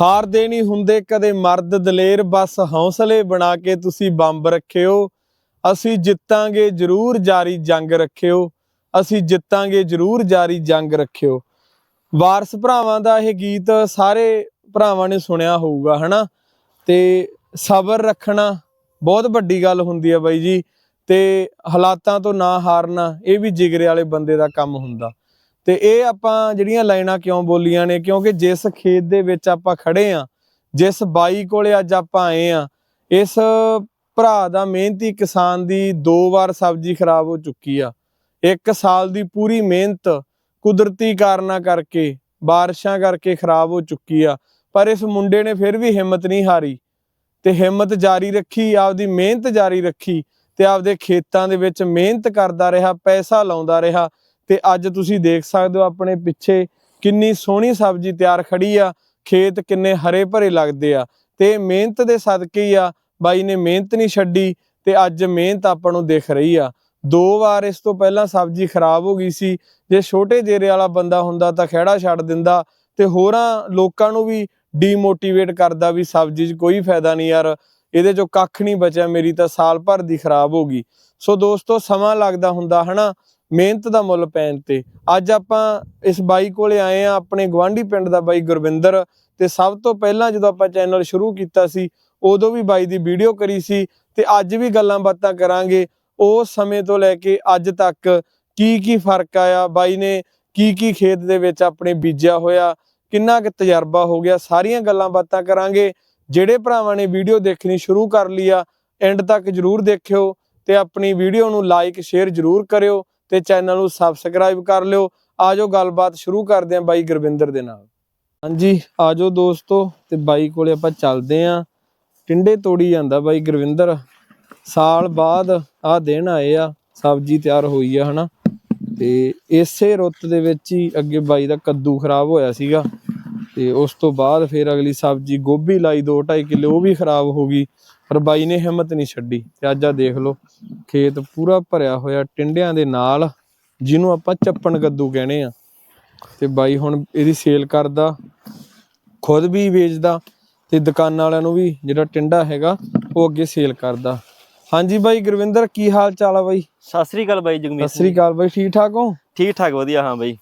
ਹਾਰਦੇ ਨਹੀਂ ਹੁੰਦੇ, ਕਦੇ ਮਰਦ ਦਲੇਰ, ਬਸ ਹੌਸਲੇ ਬਣਾ ਕੇ ਤੁਸੀਂ ਬੰਬ ਰੱਖਿਓ। ਅਸੀਂ ਜਿੱਤਾਂਗੇ, ਜ਼ਰੂਰ ਜਾਰੀ ਜੰਗ ਰੱਖਿਓ। ਅਸੀਂ ਜਿੱਤਾਂਗੇ, ਜ਼ਰੂਰ ਜਾਰੀ ਜੰਗ ਰੱਖਿਓ। ਵਾਰਸ ਭਰਾਵਾਂ ਦਾ ਇਹ ਗੀਤ ਸਾਰੇ ਭਰਾਵਾਂ ਨੇ ਸੁਣਿਆ ਹੋਊਗਾ, ਹਨਾ? ਤੇ ਸਬਰ ਰੱਖਣਾ ਬਹੁਤ ਵੱਡੀ ਗੱਲ ਹੁੰਦੀ ਹੈ ਬਾਈ ਜੀ। ਤੇ ਹਾਲਾਤਾਂ ਤੋਂ ਨਾ ਹਾਰਨਾ, ਇਹ ਵੀ ਜਿਗਰੇ ਵਾਲੇ ਬੰਦੇ ਦਾ ਕੰਮ ਹੁੰਦਾ। ਤੇ ਇਹ ਆਪਾਂ ਜਿਹੜੀਆਂ ਲਾਈਨਾਂ ਕਿਉਂ ਬੋਲੀਆਂ ਨੇ, ਕਿਉਂਕਿ ਜਿਸ ਖੇਤ ਦੇ ਵਿੱਚ ਆਪਾਂ ਖੜੇ ਆ ਜਿਸ ਬਾਈ ਕੋਲੇ ਅੱਜ ਆਪਾਂ ਆਏ ਆ ਇਸ ਭਰਾ ਦਾ ਮਿਹਨਤੀ ਕਿਸਾਨ ਦੀ ਦੋ ਵਾਰ ਸਬਜ਼ੀ ਖਰਾਬ ਹੋ ਚੁੱਕੀ ਆ। ਇੱਕ ਸਾਲ ਦੀ ਪੂਰੀ ਮਿਹਨਤ ਕੁਦਰਤੀ ਕਾਰਨਾਂ ਕਰਕੇ, ਬਾਰਿਸ਼ਾਂ ਕਰਕੇ ਖਰਾਬ ਹੋ ਚੁੱਕੀ ਆ, ਪਰ ਇਸ ਮੁੰਡੇ ਨੇ ਫਿਰ ਵੀ ਹਿੰਮਤ ਨਹੀਂ ਹਾਰੀ ਤੇ ਹਿੰਮਤ ਜਾਰੀ ਰੱਖੀ, ਆਪਦੀ ਮਿਹਨਤ ਜਾਰੀ ਰੱਖੀ ਤੇ ਆਪਦੇ ਖੇਤਾਂ ਦੇ ਵਿੱਚ ਮਿਹਨਤ ਕਰਦਾ ਰਿਹਾ, ਪੈਸਾ ਲਾਉਂਦਾ ਰਿਹਾ ਤੇ ਅੱਜ ਤੁਸੀਂ ਦੇਖ ਸਕਦੇ ਹੋ ਆਪਣੇ ਪਿੱਛੇ ਕਿੰਨੀ ਸੋਹਣੀ ਸਬਜ਼ੀ ਤਿਆਰ ਖੜੀ ਆ, ਖੇਤ ਕਿੰਨੇ ਹਰੇ ਭਰੇ ਲੱਗਦੇ ਆ ਤੇ ਮਿਹਨਤ ਦੇ ਸਦਕੇ ਹੀ ਆ, ਬਾਈ ਨੇ ਮਿਹਨਤ ਨਹੀਂ ਛੱਡੀ ਤੇ ਅੱਜ ਮਿਹਨਤ ਆਪਾਂ ਨੂੰ ਦਿਖ ਰਹੀ ਆ। ਦੋ ਵਾਰ ਇਸ ਤੋਂ ਪਹਿਲਾਂ ਸਬਜ਼ੀ ਖਰਾਬ ਹੋ ਗਈ ਸੀ, ਜੇ ਛੋਟੇ ਜੇਰੇ ਵਾਲਾ ਬੰਦਾ ਹੁੰਦਾ ਤਾਂ ਖਹਿੜਾ ਛੱਡ ਦਿੰਦਾ ਤੇ ਹੋਰਾਂ ਲੋਕਾਂ ਨੂੰ ਵੀ ਡੀਮੋਟੀਵੇਟ ਕਰਦਾ ਵੀ ਸਬਜ਼ੀ 'ਚ ਕੋਈ ਫਾਇਦਾ ਨਹੀਂ ਯਾਰ, ਇਹਦੇ 'ਚੋਂ ਕੱਖ ਨਹੀਂ ਬਚਿਆ, ਮੇਰੀ ਤਾਂ ਸਾਲ ਭਰ ਦੀ ਖਰਾਬ ਹੋ ਗਈ। ਸੋ ਦੋਸਤੋ, ਸਮਾਂ ਲੱਗਦਾ ਹੁੰਦਾ ਹਨਾ ਮਿਹਨਤ ਦਾ ਮੁੱਲ ਪੈਣ ਤੇ। ਅੱਜ ਆਪਾਂ ਇਸ ਬਾਈ ਕੋਲੇ ਆਏ ਆ ਆਪਣੇ ਗਵਾਂਢੀ ਪਿੰਡ ਦਾ ਬਾਈ ਗੁਰਵਿੰਦਰ ਤੇ ਸਭ ਤੋਂ ਪਹਿਲਾਂ ਜਦੋਂ ਆਪਾਂ ਚੈਨਲ ਸ਼ੁਰੂ ਕੀਤਾ ਸੀ, ਉਦੋਂ ਵੀ ਬਾਈ ਦੀ ਵੀਡੀਓ ਕਰੀ ਸੀ ਤੇ ਅੱਜ ਵੀ ਗੱਲਾਂ ਬਾਤਾਂ ਕਰਾਂਗੇ। ਉਸ ਸਮੇਂ ਤੋਂ ਲੈ ਕੇ ਅੱਜ ਤੱਕ ਕੀ ਕੀ ਫ਼ਰਕ ਆਇਆ, ਬਾਈ ਨੇ ਕੀ ਕੀ ਖੇਤ ਦੇ ਵਿੱਚ ਆਪਣੇ ਬੀਜਿਆ ਹੋਇਆ, ਕਿੰਨਾ ਕੁ ਤਜਰਬਾ ਹੋ ਗਿਆ, ਸਾਰੀਆਂ ਗੱਲਾਂ ਬਾਤਾਂ ਕਰਾਂਗੇ। ਜਿਹੜੇ ਭਰਾਵਾਂ ਨੇ ਵੀਡੀਓ ਦੇਖਣੀ ਸ਼ੁਰੂ ਕਰ ਲਈ ਆ ਐਂਡ ਤੱਕ ਜਰੂਰ ਦੇਖਿਓ ਤੇ ਆਪਣੀ ਵੀਡੀਓ ਨੂੰ ਲਾਈਕ ਸ਼ੇਅਰ ਜਰੂਰ ਕਰਿਓ। ਤੇ ਚੈਨਲ ਨੂੰ ਸਬਸਕ੍ਰਾਈਬ ਕਰ ਲਿਓ। ਆਜੋ ਗੱਲਬਾਤ ਸ਼ੁਰੂ ਕਰਦੇ ਆਂ ਬਾਈ ਗੁਰਵਿੰਦਰ ਦੇ ਨਾਲ। ਹਾਂਜੀ ਆਜੋ ਦੋਸਤੋ, ਤੇ ਬਾਈ ਕੋਲੇ ਆਪਾਂ ਚੱਲਦੇ ਆਂ ਟਿੰਡੇ ਤੋੜੀ ਜਾਂਦਾ ਬਾਈ ਗੁਰਵਿੰਦਰ। ਸਾਲ ਬਾਅਦ ਆ ਦਿਨ ਆਏ ਆ, ਸਬਜ਼ੀ ਤਿਆਰ ਹੋਈ ਆ, ਹਨਾ। ਤੇ ਇਸੇ ਰੁੱਤ ਦੇ ਵਿੱਚ ਹੀ ਅੱਗੇ ਬਾਈ ਦਾ ਕੱਦੂ ਖਰਾਬ ਹੋਇਆ ਸੀਗਾ। ਤੇ ਉਸ ਤੋਂ ਬਾਅਦ ਫਿਰ ਅਗਲੀ ਸਬਜ਼ੀ ਗੋਭੀ ਲਾਈ 2.5 ਕਿਲੋ, ਉਹ ਵੀ ਖਰਾਬ ਹੋ ਗਈ। ਪਰ ਬਾਈ ਨੇ ਹਿੰਮਤ ਨਹੀਂ ਛੱਡੀ ਤੇ ਅੱਜ ਆ ਦੇਖ ਲਓ ਖੇਤ ਪੂਰਾ ਭਰਿਆ ਹੋਇਆ ਟਿੰਡਿਆਂ ਦੇ ਨਾਲ ਜਿਹਨੂੰ ਆਪਾਂ ਚੱਪਣ ਕੱਦੂ ਕਹਿੰਦੇ ਆ ਤੇ ਬਾਈ ਹੁਣ ਇਹਦੀ ਸੇਲ ਕਰਦਾ ਖੁਦ ਵੀ ਵੇਚਦਾ ਤੇ ਦੁਕਾਨਾਂ ਵਾਲਿਆਂ ਨੂੰ ਵੀ ਜਿਹੜਾ ਟਿੰਡਾ ਹੈਗਾ ਉਹ ਅੱਗੇ ਸੇਲ ਕਰਦਾ। ਹਾਂਜੀ ਬਾਈ ਗੁਰਵਿੰਦਰ ਕੀ ਹਾਲ ਚਾਲ ਆ ਬਾਈ? ਸਤਿ ਸ੍ਰੀ ਅਕਾਲ ਬਾਈ ਸਤਿ ਜਗਮੀਤ ਸ੍ਰੀ ਅਕਾਲ ਬਾਈ ਠੀਕ ਠਾਕ ਹੋ? ਠੀਕ ਠਾਕ ਵਧੀਆ ਹਾਂ ਬਾਈ।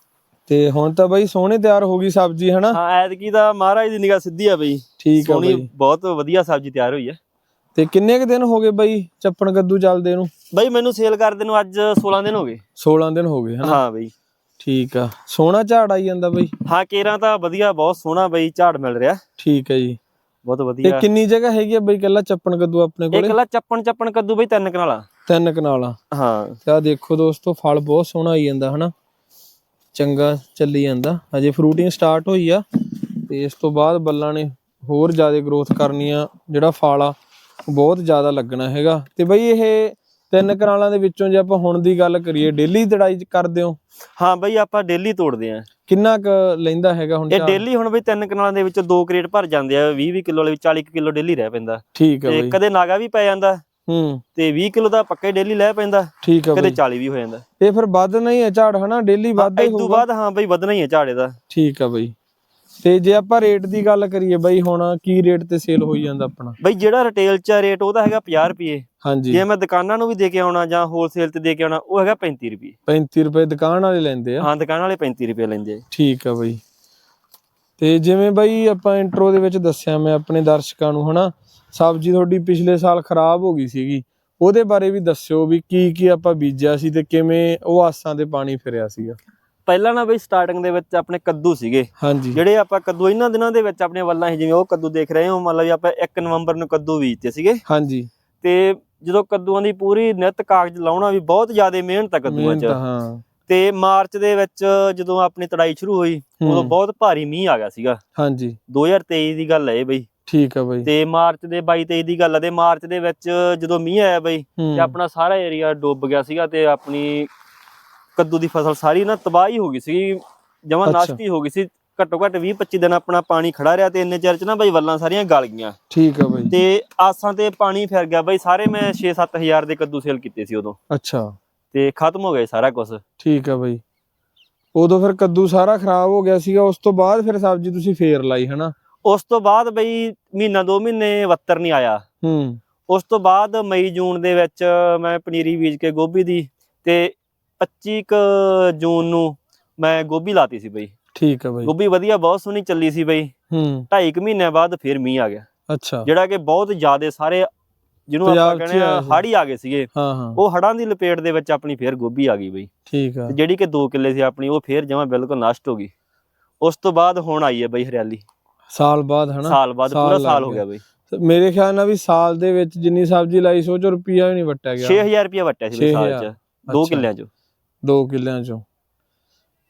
ਤੇ ਹੁਣ ਤਾਂ ਬਾਈ ਸੋਹਣੇ ਤਿਆਰ ਹੋ ਗਈ ਸਬਜ਼ੀ ਹਨਾ? ਹਾਂ ਐਤਕੀ ਦਾ ਮਹਾਰਾਜ ਦੀ ਨਿਗਾਹ ਸਿੱਧੀ ਆ ਬਾਈ। ਠੀਕ ਆ ਸੋਹਣੀ ਬਹੁਤ ਵਧੀਆ ਸਬਜ਼ੀ ਤਿਆਰ ਹੋਈ ਹੈ ਤੇ ਕਿੰਨੇ ਕੁ ਦਿਨ ਹੋ ਗਏ ਬਾਈ ਚੱਪਣ ਕੱਦੂ ਚੱਲਦੇ ਨੂੰ? ਬਾਈ ਮੈਨੂੰ ਸੇਲ ਕਰਦੇ ਨੂੰ ਅੱਜ 16 ਦਿਨ ਹੋ ਗਏ। 16 ਦਿਨ ਹੋ ਗਏ ਹਾਂ ਬਾਈ। ਠੀਕ ਆ। ਸੋਹਣਾ ਝਾੜ ਆਈ ਜਾਂਦਾ ਬਾਈ? ਹਾਂ ਕੇਰਾਂ ਤਾਂ ਵਧੀਆ ਬਹੁਤ ਸੋਹਣਾ ਬਾਈ ਝਾੜ ਮਿਲ ਰਿਹਾ। ਠੀਕ ਹੈ ਜੀ। ਬਹੁਤ ਤੇ ਵਧੀਆ ਕਿੰਨੀ ਜਗ੍ਹਾ ਹੈਗੀ ਆ ਬਾਈ ਕੱਲਾ ਚੱਪਣ ਕੱਦੂ ਆਪਣੇ ਕੋਲੇ? ਕੱਲਾ ਚੱਪਣ ਚੱਪਣ ਕੱਦੂ ਬਾਈ ਤਿੰਨ ਕਨਾਲਾ। ਤਿੰਨ ਕਨਾਲਾਂ। ਹਾਂ। ਤੇ ਆ ਦੇਖੋ ਦੋਸਤੋ ਫਲ ਬਹੁਤ ਸੋਹਣਾ ਆਈ ਜਾਂਦਾ ਹਨਾ? ਚੰਗਾ ਚੱਲੀ ਜਾਂਦਾ। ਅਜੇ ਫਰੂਟਿੰਗ ਸਟਾਰਟ ਹੋਈ ਆ ਤੇ ਇਸ ਤੋਂ ਬਾਅਦ ਬੱਲਾਂ ਨੇ ਹੋਰ ਜ਼ਿਆਦਾ ਗਰੋਥ ਕਰਨੀ ਆ ਜਿਹੜਾ ਫਲ ਆ ਬਹੁਤ ਜ਼ਿਆਦਾ ਲੱਗਣਾ ਹੈਗਾ। ਤੇ ਬਈ ਇਹ ਤਿੰਨ ਕਨਾਲਾਂ ਦੇ ਵਿੱਚੋਂ ਜੇ ਆਪਾਂ ਹੁਣ ਦੀ ਗੱਲ ਕਰੀਏ ਡੇਲੀ ਤੜਾਈ ਕਰਦੇ ਹੋ? ਹਾਂ ਬਾਈ ਆਪਾਂ ਡੇਲੀ ਤੋੜਦੇ ਆ ਕਿੰਨਾ ਕੁ ਲੈਂਦਾ ਹੈਗਾ ਹੁਣ ਇਹ? ਡੇਲੀ ਹੁਣ ਬਾਈ ਤਿੰਨ ਕਨਾਲਾਂ ਦੇ ਵਿੱਚੋਂ ਦੋ ਕ੍ਰੇਟ ਭਰ ਜਾਂਦੇ ਆ 20 20 ਕਿਲੋ ਵਾਲੇ 40 ਕਿਲੋ ਡੇਲੀ ਰਹਿ ਪੈਂਦਾ। ਠੀਕ ਹੈ ਤੇ ਬਈ। ਕਦੇ ਨਾਗਾ ਵੀ ਪੈ ਜਾਂਦਾ ਹੂੰ। ਤੇ 20 ਕਿਲੋ ਦਾ ਪੱਕਾ ਹੀ ਡੇਲੀ ਲੈ ਪੈਂਦਾ ਠੀਕ ਹੈ ਕਦੇ ਬਈ। 40 ਵੀ ਹੋ ਜਾਂਦਾ। ਇਹ ਫਿਰ ਵੱਧ ਨਹੀਂ ਹੈ ਝਾੜ ਹਨਾ? ਡੇਲੀ ਵੱਧਦਾ ਹੀ ਇਸ ਤੋਂ ਹੋਊਗਾ। ਬਾਅਦ ਹਾਂ ਬਾਈ ਵਧਣਾ ਹੀ ਹੈ ਝਾੜੇ ਦਾ ਠੀਕ ਆ ਬਈ। ਤੇ ਜੇ ਆਪਾਂ ਰੇਟ ਦੀ ਗੱਲ ਕਰੀਏ ਬਈ ਹੁਣ ਕੀ ਰੇਟ ਤੇ ਸੇਲ ਹੋਈ ਜਾਂਦਾ ਆਪਣਾ? ਬਈ ਜਿਹੜਾ ਰਿਟੇਲ ਚ ਰੇਟ ਉਹਦਾ ਹੈਗਾ 50 ਰੁਪਏ। ਹਾਂਜੀ। ਜੇ ਮੈਂ ਦੁਕਾਨਾਂ ਨੂੰ ਵੀ ਦੇ ਕੇ ਆਉਣਾ ਜਾਂ ਹੋਲਸੇਲ ਤੇ ਦੇ ਕੇ ਆਉਣਾ ਉਹ ਹੈਗਾ 35 ਰੁਪਏ। 35 ਰੁਪਏ ਦੁਕਾਨ ਵਾਲੇ ਲੈਂਦੇ ਆ? ਹਾਂ ਦੁਕਾਨ ਵਾਲੇ 35 ਰੁਪਏ ਲੈਂਦੇ ਆ। ਠੀਕ ਆ ਬਈ। ਤੇ ਜਿਵੇਂ ਬਈ ਆਪਾਂ ਇੰਟਰੋ ਦੇ ਵਿੱਚ ਦੱਸਿਆ ਮੈਂ ਆਪਣੇ ਦਰਸ਼ਕਾਂ ਨੂੰ ਹਨਾ? ਸਬਜ਼ੀ ਤੁਹਾਡੀ ਪਿਛਲੇ ਸਾਲ ਖਰਾਬ ਹੋ ਗਈ ਸੀਗੀ। ਉਹਦੇ ਬਾਰੇ ਵੀ ਦੱਸਿਓ ਵੀ ਕੀ ਕੀ ਆਪਾਂ ਬੀਜਿਆ ਸੀ ਤੇ ਕਿਵੇਂ ਉਹ ਆਸਾਂ ਤੇ ਪਾਣੀ ਫਿਰਿਆ ਸੀਗਾ। ਪਹਿਲਾਂ ਨਾ ਬਈ ਸਟਾਰਟਿੰਗ ਦੇ ਵਿੱਚ ਆਪਣੇ ਕੱਦੂ ਸੀਗੇ। ਹਾਂਜੀ। ਜਿਹੜੇ ਆਪਾਂ ਕੱਦੂ ਇਹਨਾਂ ਦਿਨਾਂ ਦੇ ਵਿੱਚ ਆਪਣੇ ਵੱਲਾਂ ਸੀ ਜਿਵੇਂ ਉਹ ਕੱਦੂ ਦੇਖ ਰਹੇ ਹੋ ਵੀ ਆਪਾਂ 1 ਨਵੰਬਰ ਨੂੰ ਕੱਦੂ ਬੀਜਤੇ ਸੀਗੇ। ਹਾਂਜੀ। ਤੇ ਜਦੋਂ ਕੱਦੂਆਂ ਦੀ ਪੂਰੀ ਨਿਤ ਕਾਗਜ਼ ਲਾਉਣਾ ਵੀ ਬਹੁਤ ਜ਼ਿਆਦਾ ਮਿਹਨਤ ਆ ਕੱਦੂਆਂ 'ਚ। ਹਾਂ। ਤੇ ਮਾਰਚ ਦੇ ਵਿੱਚ ਜਦੋਂ ਆਪਣੀ ਤੜਾਈ ਸ਼ੁਰੂ ਹੋਈ ਉਦੋਂ ਹੂੰ, ਬਹੁਤ ਭਾਰੀ ਮੀਂਹ ਆ ਗਿਆ ਸੀਗਾ। ਹਾਂਜੀ। 2023 ਦੀ ਗੱਲ ਹੈ ਇਹ ਬਈ। ਠੀਕ ਆ ਬਈ। ਤੇ ਮਾਰਚ ਦੇ 22 23 ਦੀ ਗੱਲ ਹੈ ਤੇ ਮਾਰਚ ਦੇ ਵਿੱਚ ਜਦੋਂ ਮੀਂਹ ਆਇਆ ਬਈ ਹੂੰ, ਤੇ ਆਪਣਾ ਸਾਰਾ ਏਰੀਆ ਡੁੱਬ ਗਿਆ ਸੀਗਾ ਤੇ ਆਪਣੀ ਕੱਦੂ ਦੀ ਫਸਲ ਸਾਰੀ ਨਾ ਤਬਾਹੀ ਹੋ ਗਈ ਸੀ ਜਮਾਂ। ਨਾਸ਼ਤੀ ਹੋ ਗਈ ਸੀ। ਘੱਟੋ ਘੱਟ 20 25 ਦਿਨ ਆਪਣਾ ਪਾਣੀ ਖੜਾ ਰਿਹਾ ਤੇ ਇੰਨੇ ਚਿਰ ਚ ਨਾ ਬਈ ਵੱਲਾਂ ਸਾਰੀਆਂ ਗਲ ਗਈਆਂ। ਠੀਕ ਆ ਬਈ। ਤੇ ਆਸਾਂ ਤੇ ਪਾਣੀ ਫਿਰ ਗਿਆ ਬਈ ਸਾਰੇ ਮੈਂ 6-7 ਹਜ਼ਾਰ ਦੇ ਕੱਦੂ ਸੇਲ ਕੀਤੇ ਸੀ ਉਦੋਂ। ਅੱਛਾ। ਤੇ ਖਤਮ ਹੋ ਗਏ ਸਾਰਾ ਕੁਝ ਠੀਕ ਆ ਬਈ। ਉਦੋਂ ਫਿਰ ਕੱਦੂ ਸਾਰਾ ਖਰਾਬ ਹੋ ਗਿਆ ਸੀਗਾ ਉਸ ਤੋਂ ਬਾਅਦ ਫਿਰ ਸਬਜ਼ੀ ਤੁਸੀਂ ਫੇਰ ਲਾਈ ਹਨਾ? ਉਸ ਤੋਂ ਬਾਅਦ ਬਈ ਮਹੀਨਾ ਦੋ ਮਹੀਨੇ ਵੱਤਰ ਨਹੀਂ ਆਇਆ। ਹੂੰ। ਉਸ ਤੋਂ ਬਾਅਦ ਮਈ ਜੂਨ ਦੇ ਵਿੱਚ ਮੈਂ ਪਨੀਰੀ ਬੀਜ ਕੇ ਗੋਭੀ ਦੀ ਤੇ 25 ਕੁ ਜੂਨ ਨੂੰ ਮੈਂ ਗੋਭੀ ਲਾਤੀ ਸੀ ਬਈ। ਠੀਕ ਆ ਬਾਈ। ਗੋਭੀ ਵਧੀਆ ਬਹੁਤ ਸੋਹਣੀ ਚੱਲੀ ਸੀ ਬਈ। ਹੂੰ। 2.5 ਮਹੀਨਿਆਂ ਬਾਅਦ ਫਿਰ ਮੀਂਹ ਆ ਗਿਆ। ਅੱਛਾ। ਜਿਹੜਾ ਕਿ ਬਹੁਤ ਜ਼ਿਆਦਾ ਸਾਰੇ ਜਿਹਨੂੰ ਆਪਾਂ ਪੰਜਾਬ 'ਚ ਕਹਿੰਦੇ ਆ ਆਇਆ ਸੀ। ਹੜ੍ਹ ਹੀ ਆ ਗਏ ਸੀਗੇ। ਹਾਂ ਹਾਂ। ਉਹ ਹੜਾਂ ਦੀ ਲਪੇਟ ਦੇ ਵਿੱਚ ਆਪਣੀ ਫੇਰ ਗੋਭੀ ਆ ਗਈ ਬਈ। ਠੀਕ ਆ। ਤੇ ਜਿਹੜੀ ਕਿ 2 ਕਿੱਲੇ ਸੀ ਆਪਣੀ ਉਹ ਫੇਰ ਜਮਾ ਬਿਲਕੁਲ ਨਸ਼ਟ ਹੋ ਗਈ। ਉਸ ਤੋਂ ਬਾਅਦ ਹੁਣ ਆਈ ਹੈ ਬਈ ਹਰਿਆਲੀ। ਸਾਲ ਬਾਅਦ ਹਨਾ? ਸਾਲ ਬਾਅਦ ਸਾਲ ਪੂਰਾ ਲੱਗ ਸਾਲ ਹੋ ਗਿਆ। ਗਿਆ ਬਈ। ਤੇ ਮੇਰੇ ਖਿਆਲ ਨਾਲ ਵੀ ਸਾਲ ਦੇ ਵਿੱਚ ਜਿੰਨੀ ਸਬਜ਼ੀ ਲਾਈ ਸੋ ਚ ਰੁਪਿਆ ਵੀ ਨਹੀਂ ਵਟਿਆ ਗਿਆ। 6000 ਰੁਪਇਆ ਵਟਿਆ ਸੀ ਬਈ ਸਾਲ 6,000 ਚ। ਦੋ ਅੱਛਾ। ਕਿੱਲਿਆਂ ਚ। ਦੋ ਕਿੱਲਿਆਂ ਚੋਂ।